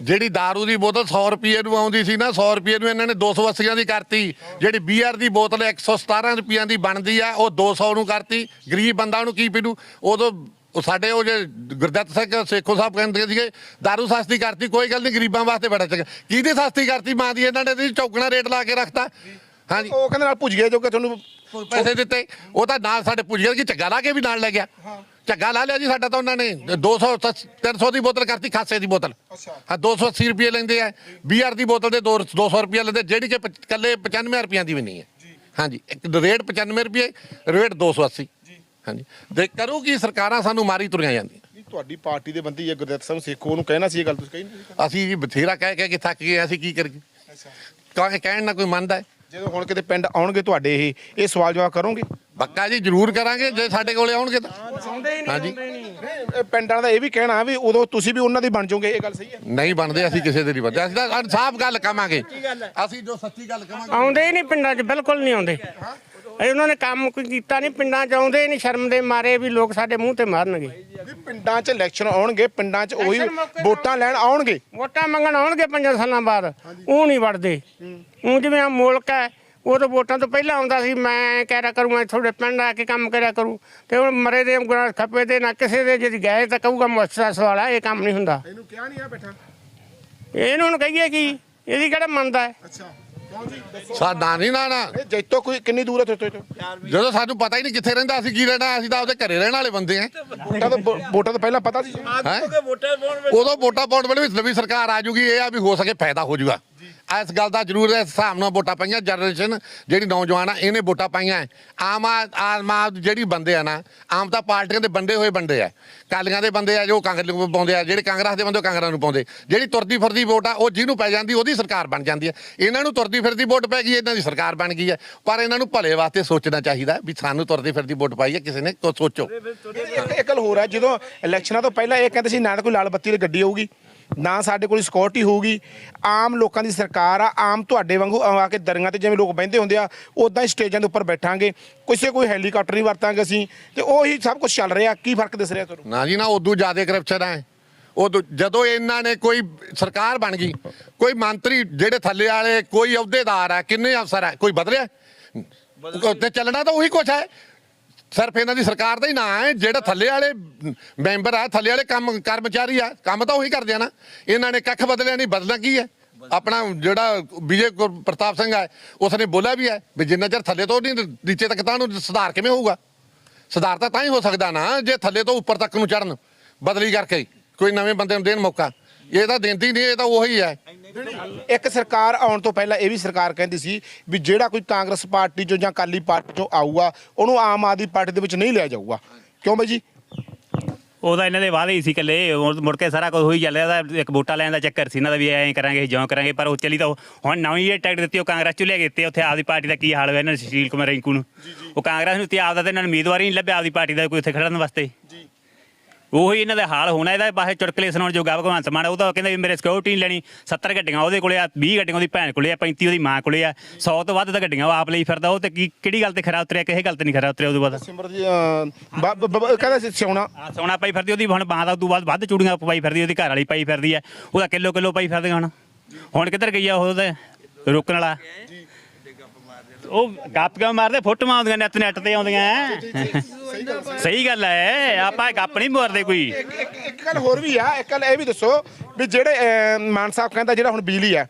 ਜਿਹੜੀ दारू ਦੀ ਬੋਤਲ 100 ਰੁਪਏ ਨੂੰ ਆਉਂਦੀ ਸੀ ਨਾ 100 ਰੁਪਏ ਨੂੰ ਇਹਨਾਂ ਨੇ 280 ਦੀ ਕਰਤੀ ਜਿਹੜੀ ਬੀਅਰ ਦੀ ਬੋਤਲ 117 ਰੁਪਈਆਂ ਦੀ ਬਣਦੀ ਆ ਉਹ 200 ਨੂੰ ਕਰਤੀ ਗਰੀਬ ਬੰਦਾ ਉਹਨੂੰ ਕੀ ਪੀਣੂ ਉਦੋਂ ਉਹ ਸਾਡੇ ਉਹ ਜੇ ਗੁਰਦੱਤ ਸਿੰਘ ਸੇਖੋ ਸਾਹਿਬ ਕਹਿੰਦੇ ਸੀਗੇ दारू ਸਸਤੀ ਕਰਤੀ ਕੋਈ ਗੱਲ ਨਹੀਂ ਗਰੀਬਾਂ ਵਾਸਤੇ ਬੜਾ ਚੰਗਾ ਕਿਹਦੀ ਸਸਤੀ ਕਰਤੀ ਮਾਂ ਦੀ ਇਹਨਾਂ ਨੇ ਤੁਸੀਂ ਚੌਕਣਾ ਰੇਟ ਲਾ ਕੇ ਰੱਖਤਾ ਹਾਂਜੀ ਉਹ ਕਹਿੰਦੇ ਨਾਲ ਪੁੱਜ ਗਏ ਜੋ ਕਿ ਤੁਹਾਨੂੰ ਪੈਸੇ ਦਿੱਤੇ ਉਹ ਤਾਂ ਨਾਲ ਸਾਡੇ ਪੁੱਜਿਆ ਕਿ ਝੱਗਾ ਲਾ ਕੇ ਵੀ ਨਾਲ ਲੈ ਗਿਆ ਝੱਗਾ ਲਾ ਲਿਆ ਜੀ ਸਾਡਾ ਤਾਂ ਉਹਨਾਂ ਨੇ। 200 300 ਦੀ ਬੋਤਲ ਕਰਤੀ ਖਾਸੇ ਦੀ ਬੋਤਲ। ਅੱਛਾ। ਹਾਂ 280 ਰੁਪਏ ਲੈਂਦੇ ਆ। ਬੀਆਰ ਦੀ ਬੋਤਲ ਦੇ 200 ਰੁਪਏ ਲੈਂਦੇ ਜਿਹੜੀ ਕਿ ਇਕੱਲੇ 95 ਰੁਪਈਆਂ ਦੀ ਵੀ ਨਹੀਂ ਹੈ। ਹਾਂਜੀ ਇੱਕ ਰੇਟ 95 ਰੁਪਏ ਰੇਟ 280 ਹਾਂਜੀ। ਦੇ ਕਰੂਗੀ ਸਰਕਾਰਾਂ ਸਾਨੂੰ ਮਾਰੀ ਤੁਰੀਆਂ ਜਾਂਦੀਆਂ। ਨਹੀਂ, ਤੁਹਾਡੀ ਪਾਰਟੀ ਦੇ ਬੰਦੀ ਹੈ ਗੁਰਦੱਤ ਸਿੰਘ ਸੇਖੋ ਉਹਨੂੰ ਕਹਿਣਾ ਸੀ ਇਹ ਗੱਲ ਤੁਸੀਂ ਕਹੀ ਨਹੀਂ ਅਸੀਂ ਜੀ ਬਥੇਰਾ ਕਹਿ ਕਹਿ ਕੇ ਥੱਕ ਗਏ ਅਸੀਂ ਕੀ ਕਰੀਏ? ਅੱਛਾ। ਕਹਾਂ ਕਹਿਣ ਨਾਲ ਕੋਈ ਮੰਨਦਾ ਹੈ? ਜਦੋਂ ਹੁਣ ਕਿਤੇ ਪਿੰਡ ਆਉਣਗੇ ਤੁਹਾਡੇ ਇਹ ਇਹ ਸਵਾਲ ਜਵਾਬ ਕਰੋਗੇ? ਪੱਕਾ ਜੀ ਜ਼ਰੂਰ ਕਰਾਂਗੇ ਜੇ ਸਾਡੇ ਕੋਲੇ ਆਉਣਗੇ ਤਾਂ। ਹਾਂਜੀ। ਇਹ ਪਿੰਡਾਂ ਦਾ ਇਹ ਵੀ ਕਹਿਣਾ ਵੀ ਉਦੋਂ ਤੁਸੀਂ ਵੀ ਉਹਨਾਂ ਦੀ ਬਣ ਜਾਓਗੇ ਇਹ ਗੱਲ ਸਹੀ ਹੈ। ਨਹੀਂ ਬਣਦੇ ਅਸੀਂ ਕਿਸੇ ਦੇ ਨਹੀਂ ਬਣਦੇ। ਅਸੀਂ ਤਾਂ ਸਾਫ਼ ਗੱਲ ਕਵਾਂਗੇ। ਅਸੀਂ ਜੋ ਸੱਚੀ ਗੱਲ ਕਵਾਂਗੇ। ਆਉਂਦੇ ਹੀ ਨਹੀਂ ਪਿੰਡਾਂ 'ਚ ਬਿਲਕੁਲ ਨਹੀਂ ਆਉਂਦੇ। ਇਹ ਉਹਨਾਂ ਨੇ ਕੰਮ ਕੋਈ ਕੀਤਾ ਨਹੀਂ ਪਿੰਡਾਂ 'ਚ ਆਉਂਦੇ ਹੀ ਨਹੀਂ ਸ਼ਰਮ ਦੇ ਮਾਰੇ ਵੀ ਲੋਕ ਸਾਡੇ ਮੂੰਹ ਤੇ ਮਾਰਨਗੇ। ਵੀ ਪਿੰਡਾਂ 'ਚ ਇਲੈਕਸ਼ਨ ਆਉਣਗੇ ਪਿੰਡਾਂ 'ਚ ਉਹੀ ਵੋਟਾਂ ਲੈਣ ਆਉਣਗੇ। ਵੋਟਾਂ ਮੰਗਣ ਆਉਣਗੇ ਪੰਜਾਂ ਸਾਲਾਂ ਬਾਅਦ। ਉਹ ਨਹੀਂ ਵੜਦੇ। ਉਹ ਜਿਵੇਂ ਆ ਮੁਲਕ ਹੈ ਉਹ ਤਾਂ ਵੋਟਾਂ ਤੋਂ ਪਹਿਲਾਂ ਆਉਂਦਾ ਸੀ ਮੈਂ ਕਹਿ ਰਿਹਾ ਕਰੂੰ ਮੈਂ ਤੁਹਾਡੇ ਪਿੰਡ ਆ ਕੇ ਕੰਮ ਕਰਿਆ ਕਰੂੰ। ਤੇ ਹੁਣ ਮਰੇ ਦੇ ਗੁਣਾ ਖੱਪੇ ਦੇ ਨਾ ਕਿਸੇ ਦੇ ਜੇ ਗਏ ਤਾਂ ਕਹੂਗਾ ਮੁਸਤਾ ਸਵਾਲ ਆ ਇਹ ਕੰਮ ਨਹੀਂ ਹੁੰਦਾ। ਇਹਨੂੰ ਕਿਹਾ ਨਹੀਂ ਆ ਬੈਠਾ? ਇਹਨੂੰ ਹੁਣ ਕਹੀਏ ਕੀ? ਇਹਦੀ ਕਿਹੜਾ ਮੰਨਦਾ ਹੈ? ਅੱਛਾ ਕੌਣ ਜੀ? ਦੱਸੋ। ਸਾਡਾ ਨਹੀਂ ਨਾ ਨਾ ਇਹ ਜੈਤੋ ਕੋਈ ਕਿੰਨੀ ਦੂਰ ਹੈ ਤੁਹਾਡੇ ਤੋਂ ਜਦੋਂ ਸਾਨੂੰ ਪਤਾ ਹੀ ਨਹੀਂ ਕਿੱਥੇ ਰਹਿੰਦਾ ਅਸੀਂ ਕੀ ਰਹਿਣਾ ਅਸੀਂ ਤਾਂ ਉਹਦੇ ਘਰੇ ਰਹਿਣ ਵਾਲੇ ਬੰਦੇ ਆ ਵੋਟਾਂ ਤੋਂ ਵੋਟਾਂ ਤੋਂ ਪਹਿਲਾਂ ਪਤਾ ਸੀ ਹੈਂ? ਉਦੋਂ ਵੋਟਾਂ ਪਾਉਣ ਵੇਲੇ ਵੀ ਨਵੀਂ ਸਰਕਾਰ ਆ ਜੂਗੀ ਇਹ ਆ ਵੀ ਹੋ ਸਕੇ ਫਾਇਦਾ ਹੋ ਜੂਗਾ। ਇਸ ਗੱਲ ਦਾ ਜ਼ਰੂਰ ਇਸ ਹਿਸਾਬ ਨਾਲ ਵੋਟਾਂ ਪਾਈਆਂ। ਜਨਰੇਸ਼ਨ ਜਿਹੜੀ ਨੌਜਵਾਨ ਆ, ਇਹਨੇ ਵੋਟਾਂ ਪਾਈਆਂ ਆਮ ਆ- ਆਮ ਆਦ ਜਿਹੜੀ ਬੰਦੇ ਆ ਨਾ, ਆਮ ਤਾਂ ਪਾਰਟੀਆਂ ਦੇ ਬੰਦੇ ਹੋਏ ਬੰਦੇ ਆ। ਕਾਲੀਆਂ ਦੇ ਬੰਦੇ ਆ, ਜੋ ਕਾਂਗਰਸ ਨੂੰ ਪਾਉਂਦੇ ਆ, ਜਿਹੜੇ ਕਾਂਗਰਸ ਦੇ ਬੰਦੇ ਉਹ ਕਾਂਗਰਸ ਨੂੰ ਪਾਉਂਦੇ। ਜਿਹੜੀ ਤੁਰਦੀ ਫਿਰਦੀ ਵੋਟ ਆ, ਉਹ ਜਿਹਨੂੰ ਪੈ ਜਾਂਦੀ, ਉਹਦੀ ਸਰਕਾਰ ਬਣ ਜਾਂਦੀ ਹੈ ਇਹਨਾਂ ਨੂੰ ਤੁਰਦੀ ਫਿਰਦੀ ਵੋਟ ਪੈ ਗਈ, ਇਹਨਾਂ ਦੀ ਸਰਕਾਰ ਬਣ ਗਈ ਹੈ ਪਰ ਇਹਨਾਂ ਨੂੰ ਭਲੇ ਵਾਸਤੇ ਸੋਚਣਾ ਚਾਹੀਦਾ ਵੀ ਸਾਨੂੰ ਤੁਰਦੀ ਫਿਰਦੀ ਵੋਟ ਪਾਈ ਹੈ ਕਿਸੇ ਨੇ ਸੋਚੋ। ਇੱਕ ਗੱਲ ਹੋਰ ਹੈ ਜਦੋਂ ਇਲੈਕਸ਼ਨਾਂ ਤੋਂ ਪਹਿਲਾਂ ਇਹ ਕਹਿੰਦੇ ਸੀ, ਨਾ ਕੋਈ ਲਾਲ ਬੱਤੀ ਵਾਲੀ ਗੱਡੀ ਆਊਗੀ। ਨਾ ਸਾਡੇ ਕੋਲ ਸਿਕਿਉਰਿਟੀ ਹੋਊਗੀ। ਆਮ ਲੋਕਾਂ ਦੀ ਸਰਕਾਰ ਆ ਆਮ ਤੁਹਾਡੇ ਵਾਂਗੂ ਆ ਕੇ ਦਰੀਆਂ ਤੇ ਜਿਵੇਂ ਲੋਕ ਬਹਿੰਦੇ ਹੁੰਦੇ ਆ ਉਦਾਂ ਹੀ ਸਟੇਜਾਂ ਦੇ ਉੱਪਰ ਬੈਠਾਂਗੇ। ਕਿਸੇ ਕੋਈ ਹੈਲੀਕਾਪਟਰ ਨਹੀਂ ਵਰਤਾਂਗੇ ਅਸੀਂ। ਤੇ ਉਹੀ ਸਭ ਕੁਝ ਚੱਲ ਰਿਹਾ ਕੀ ਫ਼ਰਕ ਦਿਸ ਰਿਹਾ ਤੁਹਾਨੂੰ? ਨਾ ਜੀ ਨਾ ਉਦੋਂ ਜ਼ਿਆਦਾ ਕਰਪਸ਼ਨ ਹੈ ਉਦੋਂ ਜਦੋਂ ਇਹਨਾਂ ਨੇ ਕੋਈ ਸਰਕਾਰ ਬਣ ਗਈ ਕੋਈ ਮੰਤਰੀ ਜਿਹੜੇ ਥੱਲੇ ਵਾਲੇ ਕੋਈ ਅਹੁਦੇਦਾਰ ਹੈ ਕਿੰਨੇ ਅਫਸਰ ਹੈ ਕੋਈ ਬਦਲਿਆ? ਤੇ ਚੱਲਣਾ ਤਾਂ ਉਹੀ ਕੁਛ ਹੈ। ਸਿਰਫ ਇਹਨਾਂ ਦੀ ਸਰਕਾਰ ਦਾ ਹੀ ਨਾਂ ਹੈ, ਜਿਹੜਾ ਥੱਲੇ ਵਾਲੇ ਮੈਂਬਰ ਆ, ਥੱਲੇ ਵਾਲੇ ਕੰਮ, ਕਰਮਚਾਰੀ ਆ, ਕੰਮ ਤਾਂ ਉਹੀ ਕਰਦੇ ਆ ਨਾ। ਇਹਨਾਂ ਨੇ ਕੱਖ ਬਦਲਿਆ ਨਹੀਂ, ਬਦਲਣਾ ਕੀ ਹੈ? ਆਪਣਾ ਜਿਹੜਾ ਵਿਜੇ ਗੁਰ- ਪ੍ਰਤਾਪ ਸਿੰਘ ਹੈ ਉਸਨੇ ਬੋਲਿਆ ਵੀ ਹੈ ਵੀ ਜਿੰਨਾ ਚਿਰ ਥੱਲੇ ਤੋਂ ਨਹੀਂ, ਨੀਚੇ ਤੱਕ ਤਾਂ ਉਹਨੂੰ ਸੁਧਾਰ ਕਿਵੇਂ ਹੋਊਗਾ? ਸੁਧਾਰ ਤਾਂ ਤਾਂ ਹੀ ਹੋ ਸਕਦਾ ਨਾ, ਜੇ ਥੱਲੇ ਤੋਂ ਉੱਪਰ ਤੱਕ ਨੂੰ ਚੜਨ ਬਦਲੀ ਕਰਕੇ ਕੋਈ ਨਵੇਂ ਬੰਦੇ ਨੂੰ ਦੇਣ ਮੌਕਾ। ਇਹ ਤਾਂ ਦਿੰਦੀ ਨਹੀਂ ਇਹ ਤਾਂ ਉਹੀ ਹੈ। ਇੱਕ ਸਰਕਾਰ ਆਉਣ ਤੋਂ ਪਹਿਲਾਂ ਇਹ ਵੀ ਸਰਕਾਰ ਕਹਿੰਦੀ ਸੀ ਵੀ ਜਿਹੜਾ ਕੋਈ ਕਾਂਗਰਸ ਪਾਰਟੀ ਚੋਂ ਜਾਂ ਅਕਾਲੀ ਪਾਰਟੀ ਚੋਂ ਆਊਗਾ ਉਹਨੂੰ ਆਮ ਆਦਮੀ ਪਾਰਟੀ ਦੇ ਵਿੱਚ ਨਹੀਂ ਲਿਆ ਜਾਊਗਾ। ਕਿਉਂ ਬਾਈ ਜੀ? ਉਹਦਾ ਇਹਨਾਂ ਦੇ ਵਾਅਦੇ ਹੀ ਸੀ ਹੁਣ ਮੁੜ ਕੇ ਸਾਰਾ ਕੁਝ ਹੋਈ ਚੱਲਿਆ ਦਾ ਇੱਕ ਵੋਟਾਂ ਲੈਣ ਦਾ ਚੱਕਰ ਸੀ ਇਹਨਾਂ ਦਾ ਵੀ ਐਂ ਕਰਾਂਗੇ ਜਿਉਂ ਕਰਾਂਗੇ ਪਰ ਉਹ ਚੱਲੀ ਤਾਂ ਉਹ- ਹੁਣ ਨਵੀਂ ਇਹ ਟਿਕਟ ਦਿੱਤੀ ਉਹ ਕਾਂਗਰਸ ਚ ਲੈ ਕੇ ਦਿੱਤੇ ਉੱਥੇ ਆਪਦੀ ਪਾਰਟੀ ਦਾ ਕੀ ਹਾਲ ਹੋਇਆ ਇਹਨਾਂ ਨੇ ਸੁਸ਼ੀਲ ਕੁਮਾਰ ਰਿੰਕੂ ਨੂੰ। ਉਹ ਕਾਂਗਰਸ ਨੂੰ ਤੇ ਆਪਦਾ ਤੇ ਇਹਨਾਂ ਨੂੰ ਉਮੀਦਵਾਰ ਹੀ ਨਹੀਂ ਲੱਭਿਆ ਆਪਦੀ ਪਾਰਟੀ ਦਾ ਕੋਈ ਉੱਥੇ ਖੜਨ ਵਾਸਤੇ। ਜੀ। ਉਹੀ ਇਹਨਾਂ ਦਾ ਹਾਲ ਹੋਣਾ ਇਹਦਾ ਬਾਹਰ ਚੁਟਕਲੇ ਸੁਣਾਉਣ ਜੋਗਾ ਭਗਵੰਤ ਮਾਨ ਉਹ ਤਾਂ ਕਹਿੰਦਾ ਵੀ ਮੇਰੇ ਸਿਕਿਉਰਿਟੀ ਨਹੀਂ ਲੈਣੀ 70 ਗੱਡੀਆਂ ਉਹਦੇ ਕੋਲੇ ਆ 20 ਗੱਡੀਆਂ ਉਹਦੀ ਭੈਣ ਕੋਲੇ ਆ 35 ਉਹਦੀ ਮਾਂ ਕੋਲੇ ਆ 100 ਤੋਂ ਵੱਧ ਤਾਂ ਗੱਡੀਆਂ ਉਹ ਆਪ ਲਈ ਫਿਰਦਾ ਉਹ ਤੇ ਕੀ ਕਿਹੜੀ ਗੱਲ ਤੇ ਖਰਾ ਉਤਰਿਆ ਕਿਸੇ ਗੱਲ ਤੇ ਨਹੀਂ ਖਰਾ ਉਤਰਿਆ ਉਹਦੇ ਬਾਅਦ? ਸਿਮਰ ਜੀ ਅਹ, ਬ- ਬ- ਬ- ਕਹਿੰਦਾ ਸੀ ਸਿਉਣਾ। ਆ ਸੋਨਾ ਪਾਈ ਫਿਰਦੀ ਉਹਦੀ ਹੁਣ ਬਾਂਹ ਦਾ ਉਦੋਂ ਬਾਅਦ ਵੱਧ ਚੂੜੀਆਂ ਪਾਈ ਫਿਰਦੀ ਉਹਦੀ ਘਰ ਵਾਲੀ ਪਾਈ ਫਿਰਦੀ ਐ ਉਹਦਾ ਕਿਲੋ ਕਿਲੋ ਪਾਈ ਫਿਰਦੇ ਹੁਣ। ਹੁਣ ਕਿੱਧਰ ਗਈ ਆ ਉਹ ਤੇ ਰੋਕਣ ਵਾਲਾ? ਉਹ ਗੱਪ ਕਿਉਂ ਮਾਰਦੇ? ਫੋਟੋਆਂ ਆਉਂਦੀਆਂ ਨੈਟ ਨੈਟ ਤੇ ਆਉਂਦੀਆਂ ਐ। ਸਹੀ ਗੱਲ ਐ ਆਪਾਂ ਗੱਪ ਨਹੀਂ ਮਾਰਦੇ ਕੋਈ। ਇੱਕ ਗੱਲ ਹੋਰ ਵੀ ਆ ਇੱਕ ਗੱਲ ਇਹ ਵੀ ਦੱਸੋ ਵੀ ਜਿਹੜੇ ਮਾਨ ਸਾਹਿਬ ਕਹਿੰਦਾ ਜਿਹੜਾ ਹੁਣ ਬਿਜਲੀ ਆ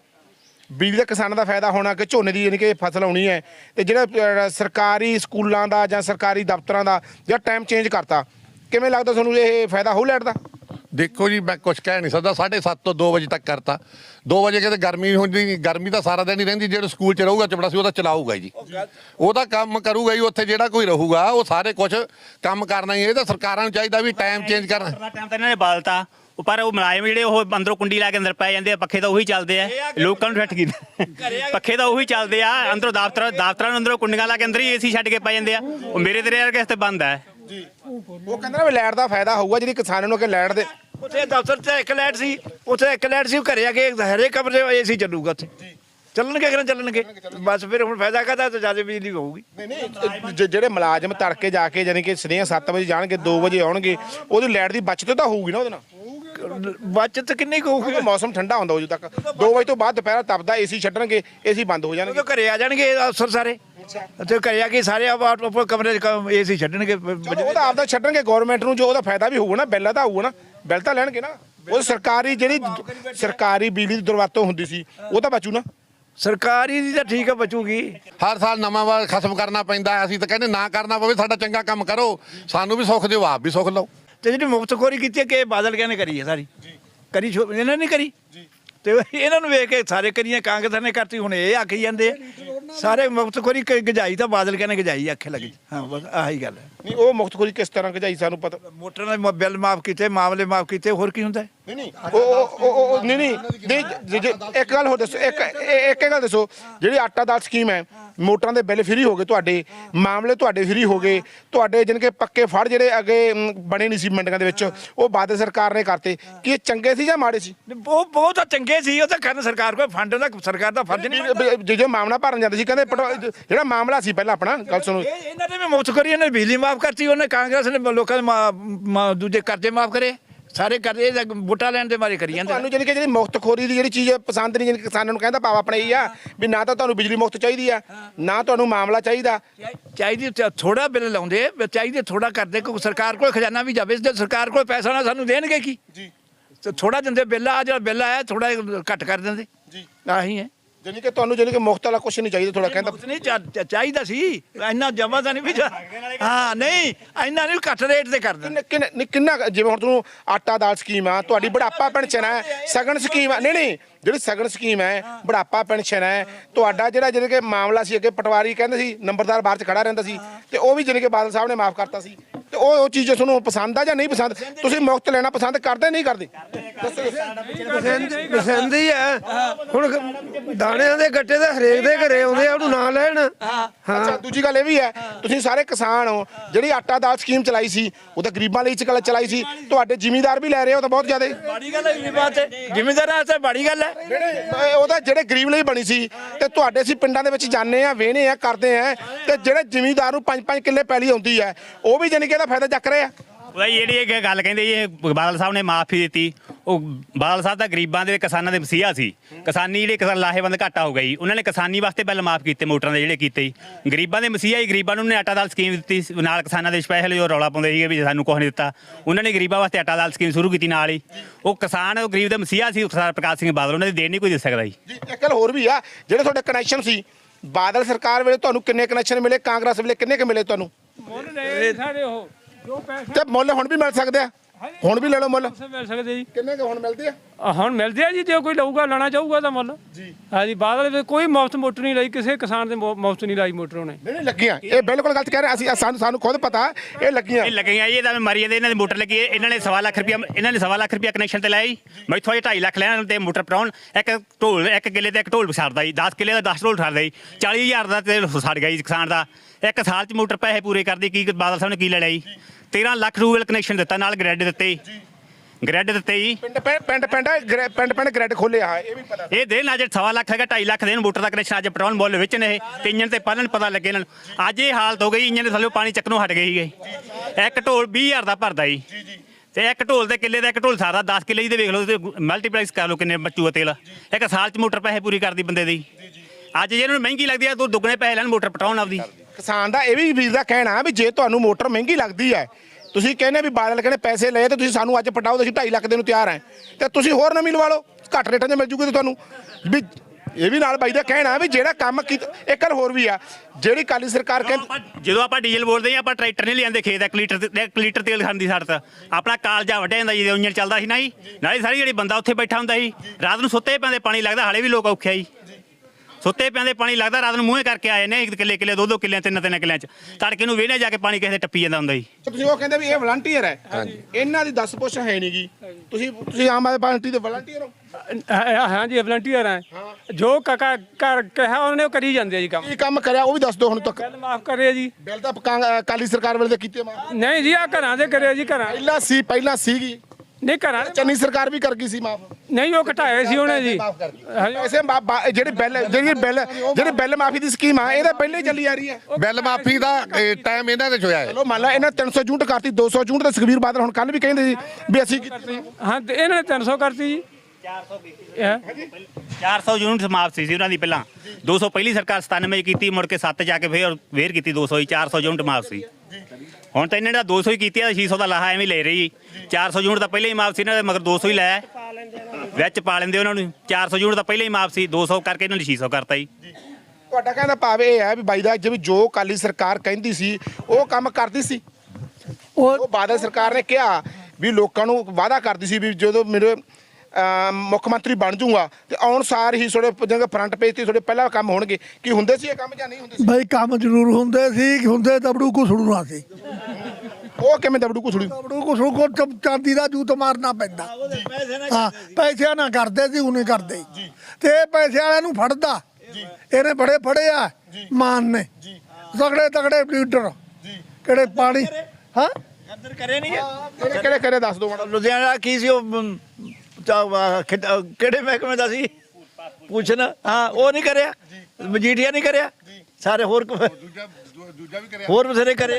ਬਿਜਲੀ ਦਾ ਕਿਸਾਨਾਂ ਦਾ ਫਾਇਦਾ ਹੋਣਾ ਕਿ ਝੋਨੇ ਦੀ ਯਾਨੀ ਕਿ ਫਸਲ ਆਉਣੀ ਹੈ ਤੇ ਜਿਹੜਾ ਸਰਕਾਰੀ ਸਕੂਲਾਂ ਦਾ ਜਾਂ ਸਰਕਾਰੀ ਦਫ਼ਤਰਾਂ ਦਾ ਜਾਂ ਟਾਈਮ ਚੇਂਜ ਕਰਤਾ ਕਿਵੇਂ ਲੱਗਦਾ ਤੁਹਾਨੂੰ ਇਹ ਫਾਇਦਾ ਹੋਊ ਲੈਟ ਦਾ? ਦੇਖੋ ਜੀ ਮੈਂ ਕੁਝ ਕਹਿ ਨਹੀਂ ਸਕਦਾ 7:30 ਤੋਂ 2 ਵਜੇ ਤੱਕ ਕਰਤਾ। 2 ਵਜੇ ਕਿਤੇ ਗਰਮੀ ਹੁੰਦੀ ਨਹੀਂ ਗਰਮੀ ਤਾਂ ਸਾਰਾ ਦਿਨ ਹੀ ਰਹਿੰਦੀ ਜਿਹੜਾ ਸਕੂਲ 'ਚ ਰਹੂਗਾ ਚਪੜਾ ਸੀ ਉਹਦਾ ਚਲਾਊਗਾ ਜੀ। ਉਹਦਾ ਕੰਮ ਕਰੂਗਾ ਜੀ ਉੱਥੇ ਜਿਹੜਾ ਕੋਈ ਰਹੂਗਾ ਉਹ ਸਾਰੇ ਕੁਝ ਕੰਮ ਕਰਨਾ ਹੀ ਹੈ। ਇਹ ਤਾਂ ਸਰਕਾਰਾਂ ਨੂੰ ਚਾਹੀਦਾ ਵੀ ਟਾਈਮ ਚੇਂਜ ਕਰਨਾ। ਟਾਈਮ ਤਾਂ ਇਹਨਾਂ ਨੇ ਬਾਲਤਾ। ਉਹ ਪਰ ਉਹ ਮੁਲਾਜ਼ਮ ਜਿਹੜੇ ਉਹ ਅੰਦਰੋਂ ਕੁੰਡੀ ਲਾ ਕੇ ਅੰਦਰ ਪੈ ਜਾਂਦੇ ਆ ਪੱਖੇ ਤਾਂ ਉਹੀ ਚੱਲਦੇ ਆ। ਲੋਕਾਂ ਨੂੰ ਠੱਠ ਕੀਤਾ। ਪੱਖੇ ਤਾਂ ਉਹੀ ਚੱਲਦੇ ਆ ਅੰਦਰੋਂ ਦਫ਼ਤਰ ਦਫ਼ਤਰਾਂ ਨੂੰ ਅੰਦਰੋਂ ਕੁੰਡੀਆਂ ਲਾ ਕੇ ਅੰਦਰ ਹੀ ਏਸੀ ਛੱਡ ਕੇ ਪੈ ਜਾਂਦੇ ਆ। ਉਹ ਮੇਰੇ ਤੇਰੇ ਵਰਗੇ ਤੇ ਬੰਦ ਹੈ ਉਹ ਕਹਿੰਦਾ ਨਾ ਵੀ ਲੈਟ ਦਾ ਫਾਇਦਾ ਹੋਊਗਾ ਜਿਹੜੀ ਕਿਸਾਨਾਂ ਨੂੰ ਕਿ ਲੈਟ ਦੇ ਉੱਥੇ ਦਫ਼ਤਰ 'ਚ ਇੱਕ ਲਾਈਟ ਸੀ ਉੱਥੇ ਇੱਕ ਲਾਈਟ ਸੀ ਉਹ ਘਰੇ ਆ ਕੇ ਹਰੇ ਕਮਰੇ ਏਸੀ ਚੱਲੂਗਾ ਉੱਥੇ। ਚੱਲਣਗੇ ਕਿ ਨਾ ਚੱਲਣਗੇ? ਬਸ ਫਿਰ ਹੁਣ ਫਾਇਦਾ ਕਾਹਦਾ ਤੇ ਜ਼ਿਆਦਾ ਬਿਜਲੀ ਹੋਊਗੀ। ਨਹੀਂ ਨਹੀਂ ਜ- ਜਿਹੜੇ ਮੁਲਾਜ਼ਮ ਤੜਕੇ ਜਾ ਕੇ ਯਾਨੀ ਕਿ ਸਵੇਰੇ 7 ਵਜੇ ਜਾਣਗੇ 2 ਵਜੇ ਆਉਣਗੇ ਉਹਦੀ ਲਾਈਟ ਦੀ ਬਚਤ ਤਾਂ ਹੋਊਗੀ ਨਾ ਉਹਦੇ ਨਾਲ। ਬਚਤ ਕਿੰਨੀ ਕੁ ਹੋਊਗੀ? ਮੌਸਮ ਠੰਡਾ ਹੁੰਦਾ ਉਦੋਂ ਤੱਕ। 2 ਵਜੇ ਤੋਂ ਬਾਅਦ ਦੁਪਹਿਰਾ ਤਪਦਾ ਏਸੀ ਛੱਡਣਗੇ ਏਸੀ ਬੰਦ ਹੋ ਜਾਣਗੇ। ਉਦੋਂ ਘਰੇ ਆ ਜਾਣਗੇ ਅਫਸਰ ਸਾਰੇ। ਤੇ ਘਰੇ ਆ ਕੇ ਸਾਰੇ ਆਪ ਆਪਣੇ ਕਮਰੇ 'ਚ ਏਸੀ ਛੱਡਣਗੇ ਚਲੋ ਉਹ ਤਾਂ ਆਪਦਾ ਛੱਡਣਗੇ ਗਵਰਨਮੈਂਟ ਨੂੰ ਜੋ ਉਹਦਾ ਫਾਇਦਾ ਵੀ ਹੋਊਗਾ ਨਾ ਬਿੱਲ ਤਾਂ ਹੋਊਗਾ ਨਾ ਬਿੱਲ ਤਾਂ ਲੈਣਗੇ ਨਾ। ਉਹ ਸਰਕਾਰੀ ਜਿਹੜੀ ਸਰਕਾਰੀ ਬਿਜਲੀ ਦੀ ਦੁਰਵਰਤੋਂ ਹੁੰਦੀ ਸੀ ਉਹ ਤਾਂ ਬਚੂ ਨਾ। ਸਰਕਾਰੀ ਦੀ ਤਾਂ ਠੀਕ ਆ ਬਚੂਗੀ। ਹਰ ਸਾਲ ਨਵਾਂ ਵਾ ਖਸਮ ਕਰਨਾ ਪੈਂਦਾ ਹੈ। ਅਸੀਂ ਤਾਂ ਕਹਿੰਦੇ ਨਾ ਕਰਨਾ ਪਵੇ ਸਾਡਾ ਚੰਗਾ ਕੰਮ ਕਰੋ। ਸਾਨੂੰ ਵੀ ਸੁੱਖ ਦਿਓ ਆਪ ਵੀ ਸੁੱਖ ਲਓ। ਤੇ ਜਿਹੜੀ ਮੁਫਤਖੋਰੀ ਕੀਤੀ ਹੈ ਕਿ ਬਾਦਲ ਕਹਿੰਦੇ ਕਰੀ ਹੈ ਸਾਰੀ? ਕਰੀ ਛੋ- ਇਹਨਾਂ ਨੇ ਕਰੀ? ਤੇ ਇਹਨਾਂ ਨੂੰ ਵੇਖ ਕੇ ਸਾਰੇ ਕਰੀਏ ਕਾਂਗਰਸ ਨੇ ਕਰਤੀ ਹੁਣ ਇਹ ਆਖੀ ਜਾਂਦੇ ਆ। ਸਾਰੇ ਮੁਫਤਖੋਰੀ ਗਜਾਈ ਤਾਂ ਬਾਦਲ ਕਹਿੰਦੇ ਗਜਾਈ ਆਖੇ ਲੱਗੀ ਹਾਂ ਬਸ ਆਹੀ ਗੱਲ ਹੈ। ਨਹੀਂ ਉਹ ਮੁਖਤਖੋਰੀ ਕਿਸ ਤਰ੍ਹਾਂ ਕਜਾਈ ਸਾਨੂੰ ਪਤਾ ਮੋਟਰਾਂ ਦੇ ਬਿੱਲ ਮਾਫ ਕੀਤੇ ਮਾਮਲੇ ਮਾਫ ਕੀਤੇ ਹੋਰ ਕੀ ਹੁੰਦਾ? ਨਹੀਂ ਨਹੀਂ। ਉਹ ਉਹ- ਉਹ ਉਹ- ਨਹੀਂ ਨਹੀਂ। ਨਹੀਂ, ਜੇ- ਜੇ- ਇੱਕ ਗੱਲ ਹੋਰ ਦੱਸੋ ਇੱਕ ਇਹ- ਇੱਕ ਇਹ ਗੱਲ ਦੱਸੋ ਜਿਹੜੀ ਆਟਾ ਦਾਲ ਸਕੀਮ ਹੈ ਮੋਟਰਾਂ ਦੇ ਬਿੱਲ ਫ੍ਰੀ ਹੋ ਗਏ ਤੁਹਾਡੇ ਮਾਮਲੇ ਤੁਹਾਡੇ ਫ੍ਰੀ ਹੋ ਗਏ ਤੁਹਾਡੇ ਜਿਨ ਕੇ ਪੱਕੇ ਫੜ ਜਿਹੜੇ ਅੱਗੇ ਮ, ਬਣੇ ਨਹੀਂ ਸੀ ਮੰਡੀਆਂ ਦੇ ਵਿੱਚ ਉਹ ਬਾਦਲ ਸਰਕਾਰ ਨੇ ਕਰਤੇ। ਕੀ ਇਹ ਚੰਗੇ ਸੀ ਜਾਂ ਮਾੜੇ ਸੀ? ਉਹ ਬਹੁਤ ਤਾਂ ਚੰਗੇ ਸੀ ਉਹ ਤਾਂ ਕਰਨ ਸਰਕਾਰ ਕੋਈ ਫੰਡ ਸਰਕਾਰ ਦਾ ਫਰਜ਼ ਨਹੀਂ। ਜੇ ਮਾਮਲਾ ਭਰਨ ਜਾਂਦੇ ਸੀ ਕਹਿੰਦੇ ਜਿਹੜਾ ਮਾਮਲਾ ਸੀ ਪਹਿਲਾਂ ਆਪਣਾ ਗੱਲ ਸੁਣੋ। ਇਹ ਇਹਨਾਂ ਨੇ ਵੀ ਮੁਫਤ ਕਰੀ ਇਹਨਾਂ ਨੇ ਬਿਜਲੀ ਮਾਫ ਕਰਤੀ ਉਹਨੇ ਕਾਂਗਰਸ ਨੇ ਲੋਕਾਂ ਦੇ ਮਾ- ਮਾ- ਦੂਜੇ ਕਰਜ਼ੇ ਮਾਫ ਕਰੇ। ਸਾਰੇ ਕਰਜ਼ੇ ਇਹ ਵੋਟਾਂ ਲੈਣ ਦੇ ਮਾਰੇ ਕਰੀ ਜਾਂਦੇ ਤੁਹਾਨੂੰ ਜਾਨੀ ਕਿ ਜਿਹੜੀ ਮੁਫਤਖੋਰੀ ਦੀ ਜਿਹੜੀ ਚੀਜ਼ ਪਸੰਦ ਨਹੀਂ ਜਾਨੀ ਕਿਸਾਨਾਂ ਨੂੰ ਕਹਿੰਦਾ ਭਾਵ ਆਪਣੇ ਹੀ ਆ ਵੀ ਨਾ ਤਾਂ ਤੁਹਾਨੂੰ ਬਿਜਲੀ ਮੁਫਤ ਚਾਹੀਦੀ ਆ ਨਾ ਤੁਹਾਨੂੰ ਮਾਮਲਾ ਚਾਹੀਦਾ। ਚਾਹੀਦੀ ਥੋੜਾ ਬਿੱਲ ਲਾਉਂਦੇ ਚਾਹੀਦੇ ਥੋੜਾ ਕਰਦੇ ਕੋਈ ਸਰਕਾਰ ਕੋਲ ਖਜ਼ਾਨਾ ਵੀ ਜਾਵੇ ਜੇ ਸਰਕਾਰ ਕੋਲ ਪੈਸਾ ਨਾ ਸਾਨੂੰ ਦੇਣਗੇ ਕੀ? ਜੀ। ਤੇ ਥੋੜਾ ਦਿੰਦੇ ਬਿੱਲ ਆ ਜਿਹੜਾ ਬਿੱਲ ਆਇਆ ਥੋੜਾ ਘੱਟ ਕਰ ਦਿੰਦੇ। ਜੀ। ਆਹੀ ਹੈ। ਜਾਨੀ ਕਿ ਤੁਹਾਨੂੰ ਜਾਨੀ ਕਿ ਮੁਫਤ ਵਾਲਾ ਕੁਝ ਨਹੀਂ ਚਾਹੀਦਾ ਥੋੜਾ ਕਹਿੰਦਾ। ਮੁਫ਼ਤ ਨਹੀਂ ਚਾ- ਚਾ- ਚਾਹੀਦਾ ਸੀ। ਇੰਨਾ ਜਮਾ ਤਾਂ ਨਹੀਂ ਵੀ ਹਾਂ ਨਹੀਂ ਇੰਨਾ ਨਹੀਂ ਘੱਟ ਰੇਟ ਤੇ ਕਰ ਦਿੰਦੇ ਕਿੰਨਾ ਕਿੰਨਾ- ਨਹੀਂ, ਕਿੰਨਾ ਕੁ- ਜਿਵੇਂ ਹੁਣ ਤੁਹਾਨੂੰ ਆਟਾ ਦਾਲ ਸਕੀਮ ਆ ਤੁਹਾਡੀ ਬੁਢਾਪਾ ਪੈਨਸ਼ਨ ਹੈ ਸਗਨ ਸਕੀਮ ਆ। ਨਹੀਂ ਨਹੀਂ ਜਿਹੜੀ ਸਗਨ ਸਕੀਮ ਹੈ ਬੁਢਾਪਾ ਪੈਨਸ਼ਨ ਹੈ ਤੁਹਾਡਾ ਜਿਹੜਾ ਜਿਹੜੇ ਕਿ ਮਾਮਲਾ ਸੀ ਅੱਗੇ ਪਟਵਾਰੀ ਕਹਿੰਦੇ ਸੀ ਨੰਬਰਦਾਰ ਬਾਹਰ ਚ ਖੜਾ ਰਹਿੰਦਾ ਸੀ ਤੇ ਉਹ ਵੀ ਜਾਨੀ ਕਿ ਬਾਦਲ ਸਾਹਿਬ ਨੇ ਮਾਫ ਕਰਤਾ ਸੀ। ਤੇ ਉਹ ਉਹ ਚੀਜ਼ ਤੁਹਾਨੂੰ ਪਸੰਦ ਆ ਜਾਂ ਨਹੀਂ ਪਸੰਦ? ਤੁਸੀਂ ਮੁਫਤ ਲੈਣਾ ਪਸੰਦ ਕਰਦੇ ਨਹੀਂ ਕਰਦੇ ਪਸੰਦ ਹੀ ਹੈ ਹੁਣ ਦਾਣਿਆਂ ਦੇ ਗੱਟੇ ਤਾਂ ਹਰੇਕ ਦੇ ਘਰੇ ਆਉਂਦੇ ਆ ਉਹਨੂੰ ਨਾ ਲੈਣ। ਅੱਛਾ ਦੂਜੀ ਗੱਲ ਇਹ ਵੀ ਹੈ ਤੁਸੀਂ ਸਾਰੇ ਕਿਸਾਨ ਹੋ ਜਿਹੜੀ ਆਟਾ ਦਾਲ ਸਕੀਮ ਚਲਾਈ ਸੀ ਉਹ ਤਾਂ ਗਰੀਬਾਂ ਲਈ ਚਲਾਈ ਸੀ। ਤੁਹਾਡੇ ਜ਼ਿਮੀਂਦਾਰ ਵੀ ਲੈ ਰਹੇ ਹੋ ਤਾਂ ਬਹੁਤ ਜ਼ਿਆਦਾ। ਬੜੀ ਗੱਲ ਹੈ ਬਾਤ ਹੈ ਜ਼ਿਮੀਂਦਾਰਾਂ ਵਾਸਤੇ ਬੜੀ ਗੱਲ ਹੈ। ਜਿਹੜੇ ਉਹਦਾ ਜਿਹੜੇ ਗਰੀਬ ਲਈ ਬਣੀ ਸੀ ਤੇ ਤੁਹਾਡੇ ਅਸੀਂ ਪਿੰਡਾਂ ਦੇ ਵਿੱਚ ਜਾਂਦੇ ਆ ਵੇਹਨੇ ਆ ਕਰਦੇ ਆ ਤੇ ਜਿਹੜੇ ਜ਼ਿਮੀਂਦਾਰ ਨੂੰ 5-5 ਕਿੱਲੇ ਪੈਲੀ ਆਉਂਦੀ ਹੈ ਉਹ ਵੀ ਜਾਨੀ ਕਿ ਇਹਦਾ ਫਾਇਦਾ ਚੱਕ ਰਹੇ ਆ? ਉਹਦਾ ਜਿਹੜੀ ਇਹ ਗੱਲ ਕਹਿੰਦੇ ਜੀ ਇਹ ਬਾਦਲ ਸਾਹਿਬ ਨੇ ਮਾਫੀ ਦਿੱਤੀ। ਉਹ ਬਾਦਲ ਸਾਹਿਬ ਤਾਂ ਗਰੀਬਾਂ ਦੇ ਕਿਸਾਨਾਂ ਦੇ ਮਸੀਹਾ ਸੀ। ਕਿਸਾਨੀ ਜਿਹੜੇ ਕਿਸਾਨ ਲਾਹੇਵੰਦ ਘਾਟਾ ਹੋ ਗਈ ਉਹਨਾਂ ਨੇ ਕਿਸਾਨੀ ਵਾਸਤੇ ਬਿੱਲ ਮਾਫ ਕੀਤੇ ਮੋਟਰਾਂ ਦੇ ਜਿਹੜੇ ਕੀਤੇ ਜੀ। ਗਰੀਬਾਂ ਦੇ ਮਸੀਹਾ ਹੀ ਗਰੀਬਾਂ ਨੂੰ ਉਹਨੇ ਆਟਾ ਦਾਲ ਸਕੀਮ ਦਿੱਤੀ ਨਾਲ ਕਿਸਾਨਾਂ ਦੇ ਸਪੈਸ਼ਲ ਜੋ ਰੌਲਾ ਪਾਉਂਦੇ ਸੀਗੇ ਵੀ ਸਾਨੂੰ ਕੁਛ ਨਹੀਂ ਦਿੱਤਾ। ਉਹਨਾਂ ਨੇ ਗਰੀਬਾਂ ਵਾਸਤੇ ਆਟਾ ਦਾਲ ਸਕੀਮ ਸ਼ੁਰੂ ਕੀਤੀ ਨਾਲ ਹੀ। ਉਹ ਕਿਸਾਨ ਉਹ ਗਰੀਬ ਦੇ ਮਸੀਹਾ ਸੀ ਸਰਦਾਰ ਪ੍ਰਕਾਸ਼ ਸਿੰਘ ਬਾਦਲ ਉਹਨਾਂ ਦੀ ਦੇਣ ਨਹੀਂ ਕੋਈ ਦੇ ਸਕਦਾ ਜੀ। ਜੀ ਇੱਕ ਗੱਲ ਹੋਰ ਵੀ ਆ ਜਿਹੜੇ ਤੁਹਾਡੇ ਕਨੈਕਸ਼ਨ ਸੀ ਬਾਦਲ ਸਰਕਾਰ ਵੇਲੇ ਤੁਹਾਨੂੰ ਕਿੰਨੇ ਕਨੈਕਸ਼ਨ ਮਿਲੇ ਕਾਂਗਰਸ ਵੇਲੇ ਕਿੰਨੇ ਕੁ ਮਿਲੇ ਤੁਹਾਨੂੰ? ਮੁੱਲ ਲਏ ਸਾਰੇ ਉਹ। ਤੇ ਮੁੱਲ ਹੁਣ ਵੀ ਮਿਲ ਸਕਦੇ ਆ? ਹੁਣ ਵੀ ਲੈ ਲਓ ਮੁੱਲ। ਸੇ ਮਿਲ ਸਕਦੇ ਜੀ। ਕਿੰਨੇ ਕੁ ਹੁਣ ਮਿਲਦੇ ਆ? ਅ, ਹੁਣ ਮਿਲਦੇ ਆ ਜੀ ਜੇ ਕੋਈ ਲਊਗਾ ਲੈਣਾ ਚਾਹੂਗਾ ਤਾਂ ਮੁੱਲ। ਜੀ। ਹਾਂਜੀ ਬਾਦਲ ਦੇ ਕੋਈ ਮੁਫਤ ਮੋਟਰ ਨਹੀਂ ਲਈ ਕਿਸੇ ਕਿਸਾਨ ਦੇ ਮੁਫਤ ਨਹੀਂ ਲਾਈ ਮੋਟਰ ਉਹਨੇ ਨਹੀਂ ਨਹੀਂ ਲੱਗੀਆਂ। ਇਹ ਬਿਲਕੁਲ ਗਲਤ ਕਹਿ ਰਹੇ ਅਸੀਂ ਸਾਨੂੰ ਸਾਨੂੰ ਖੁਦ ਪਤਾ ਇਹ ਲੱਗੀਆਂ। ਇਹ ਲੱਗੀਆਂ ਜੀ ਇਹਦਾ ਮਰੀ ਜਾਂਦੇ ਇਹਨਾਂ ਦੀ ਮੋਟਰ ਲੱਗੀ ਹੈ, ਇਹਨਾਂ ਨੇ ਸਵਾ ਲੱਖ ਰੁਪਇਆ ਇਹਨਾਂ ਨੇ ਸਵਾ ਲੱਖ ਰੁਪਇਆ ਕਨੈਕਸ਼ਨ ਤੇ ਲਾਇਆ ਜੀ। ਮੈਥੋਂ ਇਹ 2.5 ਲੱਖ ਲੈਣ ਤੇ ਮੋਟਰ ਪਟਾਉਣ। ਇੱਕ ਢੋਲ ਇੱਕ ਕਿੱਲੇ ਤੇ ਇੱਕ ਢੋਲ ਛੱਡਦਾ ਜੀ। 10 ਕਿੱਲੇ ਦਾ 10 ਢੋਲ ਛੱਡਦਾ ਜੀ। 40000 ਦਾ ਤੇ ਸੜ ਗਿਆ ਜੀ ਕਿਸਾਨ ਦਾ। ਇੱਕ ਸਾਲ ਚ ਮੋਟਰ ਪੈਸੇ ਪੂਰੇ ਕਰਦੀ ਕੀ ਬਾਦਲ ਸਾਹਿਬ ਨੇ ਕੀ ਲੈ ਲਿਆ ਜੀ? 13 ਲੱਖ ਰੂਬਲ ਕਨੈਕਸ਼ਨ ਦਿੱਤਾ ਨਾਲ ਗ੍ਰੈਡ ਦਿੱਤੇ ਜੀ। ਗ੍ਰੈਡ ਦਿੱਤੇ ਜੀ। ਪਿੰਡ ਪਿੰਡ ਪਿੰਡ ਪਿੰਡ ਪਿੰਡ ਗ੍ਰੈਡ ਖੋਲੇ ਆ ਇਹ ਵੀ ਪਤਾ ਇਹ ਦੇਣ ਅੱਜ ਸਵਾ ਲੱਖ ਹੈਗਾ 2.5 ਲੱਖ ਦੇਣ ਮੋਟਰ ਦਾ ਕਨੈਕਸ਼ਨ ਅੱਜ ਪੈਟਰੋਲ ਮੁੱਲ ਵਿੱਚ ਨੇ ਇਹ ਤੇ ਇੰਜਨ ਤੇ ਪਹਿਲਾਂ ਨੀ ਪਤਾ ਲੱਗੇ ਇਹਨਾਂ ਨੂੰ। ਅੱਜ ਇਹ ਹਾਲਤ ਹੋ ਗਈ ਇੰਜਨ ਦੇ ਥੱਲੇ ਪਾਣੀ ਚੱਕਣੋਂ ਹਟ ਗਈ ਸੀਗੇ। ਇੱਕ ਢੋਲ 20000 ਦਾ ਭਰਦਾ ਜੀ। ਤੇ ਇੱਕ ਢੋਲ ਦੇ ਕਿੱਲੇ ਦਾ ਇੱਕ ਢੋਲ ਸਾਰਾ 10 ਕਿੱਲੇ ਦੀ ਦੇਖ ਲਓ ਤੇ ਮਲਟੀਪਲਾਈਸ ਕਰ ਲਓ ਕਿੰਨੇ ਬਚੂਗਾ ਤੇਲ। ਇੱਕ ਸਾਲ ਚ ਮੋਟਰ ਪੈਸੇ ਪੂਰੀ ਕਰਦੀ ਬੰਦੇ ਦੀ। ਅੱਜ ਜੇ ਇਹਨਾਂ ਨੂੰ ਮਹਿੰਗੀ ਲੱਗਦੀ ਆ ਤੂੰ ਦੁੱਗਣੇ ਪੈਸੇ ਲੈਣ ਮੋਟਰ ਪਟਾਉਣ ਆਪਦੀ। ਕਿਸਾਨ ਦਾ ਇਹ ਵੀ ਵੀਰ ਦਾ ਕਹਿਣਾ ਵੀ ਜੇ ਤੁਹਾਨੂੰ ਮੋਟਰ ਮਹਿੰਗੀ ਲੱਗਦੀ ਹੈ, ਤੁਸੀਂ ਕਹਿੰਦੇ ਵੀ ਬਾਦਲ ਕਹਿੰਦੇ ਪੈਸੇ ਲਏ ਤੇ ਤੁਸੀਂ ਸਾਨੂੰ ਅੱਜ ਪਟਾਓ ਤੇ ਅਸੀਂ 2.5 ਲੱਖ ਦੇ ਨੂੰ ਤਿਆਰ ਹੈ। ਤੇ ਤੁਸੀਂ ਹੋਰ ਨਵੀਂ ਲਵਾ ਲਓ, ਘੱਟ ਰੇਟਾਂ 'ਚ ਮਿਲ ਜੂਗੀ ਤੇ ਤੁਹਾਨੂੰ। ਵੀ ਇਹ ਵੀ ਨਾਲ ਬਾਈ ਦਾ ਕਹਿਣਾ ਵੀ ਜਿਹੜਾ ਕੰਮ ਕੀਤਾ, ਇੱਕ ਗੱਲ ਹੋਰ ਵੀ ਆ, ਜਿਹੜੀ ਕਾਲੀ ਸਰਕਾਰ ਕਹਿੰਦੀ ਜਦੋਂ ਆਪਾਂ ਡੀਜ਼ਲ ਬੋਲਦੇ ਆ ਆਪਾਂ ਟਰੈਕਟਰ ਨਹੀਂ ਲਿਆਂਦੇ ਖੇਤ, ਇੱਕ ਲੀਟਰ ਤੇ- ਲੀਟਰ ਤੇਲ ਖਾਂਦੀ ਸਾਡੇ ਸੜਤ ਆਪਣਾ ਕਾਲਜਾ ਵੱਢਿਆ ਜਾਂਦਾ ਜੀ ਇੰਜਣ ਚੱਲਦਾ ਸੀ ਨਾ ਜੀ। ਨਾਲੇ ਸਾਰੀ ਜਿਹੜੀ ਬੰਦਾ ਉੱਥੇ ਬੈਠਾ ਹੁੰਦਾ ਸੀ, ਰਾਤ ਨੂੰ ਸੁੱਤੇ ਪੈਂਦੇ, ਪਾਣੀ ਲੱਗਦਾ, ਹਾਲੇ ਵੀ ਲੋਕ ਔਖੇ ਆ ਜੀ। ਸੁੱਤੇ ਪੈਂਦੇ ਪਾਣੀ ਲੱਗਦਾ ਰਾਤ ਨੂੰ ਮੂੰਹੇ ਕਰਕੇ ਆਏ ਨੇ ਇੱਕ ਕਿੱਲੇ ਕਿੱਲੇ ਦੋ ਦੋ ਕਿੱਲਿਆਂ ਤਿੰਨ ਤਿੰਨ ਕਿੱਲਿਆਂ ਚ। ਤੜਕੇ ਨੂੰ ਵੇਹਨੇ ਜਾ ਕੇ ਪਾਣੀ ਕਿਸੇ ਦੇ ਟੱਪੀ ਜਾਂਦਾ ਹੁੰਦਾ ਜੀ। ਤੁਸੀਂ ਉਹ ਕਹਿੰਦੇ ਵੀ ਇਹ ਵਲੰਟੀਅਰ ਹੈ। ਇਹਨਾਂ ਦੀ 10 ਪੁੱਛ ਹੈ ਨਹੀਂਗੀ ਤੁਸੀਂ ਤੁਸੀਂ ਆਮ ਆਦਮੀ ਪਾਰਟੀ ਦੇ ਵਲੰਟੀਅਰ ਹੋ? ਹਾਂ ਹਾਂ ਜੀ ਵਲੰਟੀਅਰ ਹੈ। ਜੋ ਕਾਕਾ ਕਰ ਕਿਹਾ ਉਹਨੇ ਉਹ ਕਰੀ ਜਾਂਦੇ ਆ ਜੀ ਕੰਮ। ਕੀ ਕੰਮ ਕਰਿਆ ਉਹ ਵੀ ਦੱਸ ਦਿਓ ਹੁਣ ਤੱਕ। ਬਿੱਲ ਮਾਫ ਕਰੇ ਜੀ। ਬਿੱਲ ਤਾਂ ਕਾਲੀ ਸਰਕਾਰ ਵੇਲੇ ਦੇ ਕੀਤੇ ਮਾਫ। ਨਹੀਂ ਜੀ ਆ ਘਰਾਂ ਦੇ ਕਰੇ ਜੀ ਘਰਾਂ। ਪਹਿਲਾਂ ਸੀ ਪਹਿਲਾਂ ਸੀਗੀ। ਨਹੀਂ ਘਰਾਂ ਚੰਨੀ ਸਰਕਾਰ ਵੀ ਕਰ ਗਈ ਸੀ ਮਾਫ। ਨਹੀਂ ਉਹ ਘਟਾਏ ਸੀ ਉਹਨੇ ਜੀ। ਬਾ- ਜਿਹੜੇ ਬਿੱਲ ਜਿਹੜੀ ਬਿੱਲ ਜਿਹੜੀ ਬਿੱਲ ਮਾਫੀ ਦੀ ਸਕੀਮ ਆ ਇਹ ਤਾਂ ਪਹਿਲੇ ਹੀ ਚੱਲੀ ਆ ਰਹੀ ਹੈ ਬਿੱਲ ਮਾਫੀ ਦਾ ਟਾਈਮ ਇਹਨਾਂ ਦੇ ਹੋਇਆ ਹੈ। ਚਲੋ ਮੰਨ ਲਾ ਇਹਨਾਂ 300 ਯੂਨਿਟ ਕਰਤੀ 200 ਯੂਨਿਟ ਤੇ ਸੁਖਬੀਰ ਬਾਦਲ ਹੁਣ ਕੱਲ ਵੀ ਕਹਿੰਦੇ ਸੀ ਵੀ ਅਸੀਂ ਹਾਂ ਤੇ ਇਹਨਾਂ ਨੇ 300 ਕਰਤੀ ਜੀ। 400 400 ਯੂਨਿਟ ਸਮਾਪਤ ਸੀ ਉਹਨਾਂ ਦੀ ਪਹਿਲਾਂ। 200 ਪਹਿਲੀ ਸਰਕਾਰ 97 ਚ ਕੀਤੀ ਮੁੜ ਕੇ 7 ਜਾ ਕੇ ਫੇਰ ਫੇਰ ਕੀਤੀ 200 ਹੀ 400 ਯੂਨਿਟ ਮਾਫ ਸੀ। ਹੁਣ ਤਾਂ ਇਹਨਾਂ ਨੇ ਤਾਂ 200 ਹੀ ਕੀਤੀ ਆ 600 ਦਾ ਲਾਹਾ ਐਵੇਂ ਲੈ ਰਹੀ। 400 ਯੂਨਿਟ ਤਾਂ ਪਹਿਲਾਂ ਹੀ ਮਾਫ ਸੀ ਇਹਨਾਂ ਦੇ ਮਗਰ 200 ਹੀ ਲਾਇਆ। ਵਿੱਚ ਪਾ ਲੈਂਦੇ ਉਹਨਾਂ ਨੂੰ। 400 ਯੂਨਿਟ ਤਾਂ ਪਹਿਲਾਂ ਹੀ ਮਾਫ ਸੀ 200 ਕਰਕੇ ਇਹਨਾਂ ਨੇ 600 ਕਰਤਾ ਜੀ। ਤੁਹਾਡਾ ਕਹਿੰਦਾ ਭਾਵ ਇਹ ਹੈ ਵੀ ਬਾਈ ਦਾ ਜਿਵੇਂ ਜੋ ਕਾਲੀ ਸਰਕਾਰ ਕਹਿੰਦੀ ਸੀ ਉਹ ਕੰਮ ਕਰਦੀ ਸੀ। ਉਹ ਬਾਦਲ ਸਰਕਾਰ ਨੇ ਕਿਹਾ ਵੀ ਲੋਕਾਂ ਨੂੰ ਵਾਅਦਾ ਕਰਦੀ ਸੀ ਵੀ ਜਦੋਂ ਮੇਰੇ ਮੁੱਖ ਮੰਤਰੀ ਬਣ ਜਾਊਗਾ ਤੇ ਆਉਣ ਸਾਰ ਹੀ ਥੋੜੇ ਜਿਵੇਂ ਫਰੰਟ ਪੇਜ ਤੇ ਥੋੜੇ ਪਹਿਲਾਂ ਕੰਮ ਹੋਣਗੇ। ਕੀ ਹੁੰਦੇ ਸੀ ਇਹ ਕੰਮ ਜਾਂ ਨਹੀਂ ਹੁੰਦੇ ਸੀ? ਬਈ ਕੰਮ ਜ਼ਰੂਰ ਹੁੰਦੇ ਸੀ ਹੁੰਦੇ ਦਬੜੂ ਕੁਸੜੂਆ ਸੀ। ਉਹ ਕਿਵੇਂ ਦਬੜੂ ਕੁਸੜੀ ਦਬੜੂ ਕੁਸੜੂ ਕੋ ਚਾਂਦੀ ਦਾ ਜੂਤ ਮਾਰਨਾ ਪੈਂਦਾ। ਹਾਂ ਪੈਸੇ ਨਾ ਕਰਦੇ ਸੀ। ਉਹਨੇ ਕਰਦੇ ਤੇ ਇਹ ਪੈਸੇ ਵਾਲਿਆਂ ਨੂੰ ਫੜਦਾ। ਇਹਨੇ ਬੜੇ ਫੜੇ ਆ ਮਾਨ ਨੇ। ਤਗੜੇ ਤਗੜੇ ਲੀਡਰ। ਕਿਹੜੇ ਪਾਣੀ ਹਾਂ? ਅੰਦਰ ਕਰੇ ਨਹੀਂ ਕਿਹੜੇ ਕਿਹੜੇ ਕਰੇ ਦੱਸ ਦਿਓ ਮਾੜਾ ਲੁਧਿਆਣਾ ਕੀ ਸੀ ਉਹ ਵਾ- ਕਿਹੜੇ ਮਹਿਕਮੇ ਦਾ ਸੀ? ਪੁੱਛਣਾ ਹਾਂ ਉਹ ਨਹੀਂ ਕਰਿਆ? ਮਜੀਠੀਆ ਨਹੀਂ ਕਰਿਆ? ਸਾਰੇ ਹੋਰ ਕ- ਹੋਰ ਬਥੇਰੇ ਕਰੇ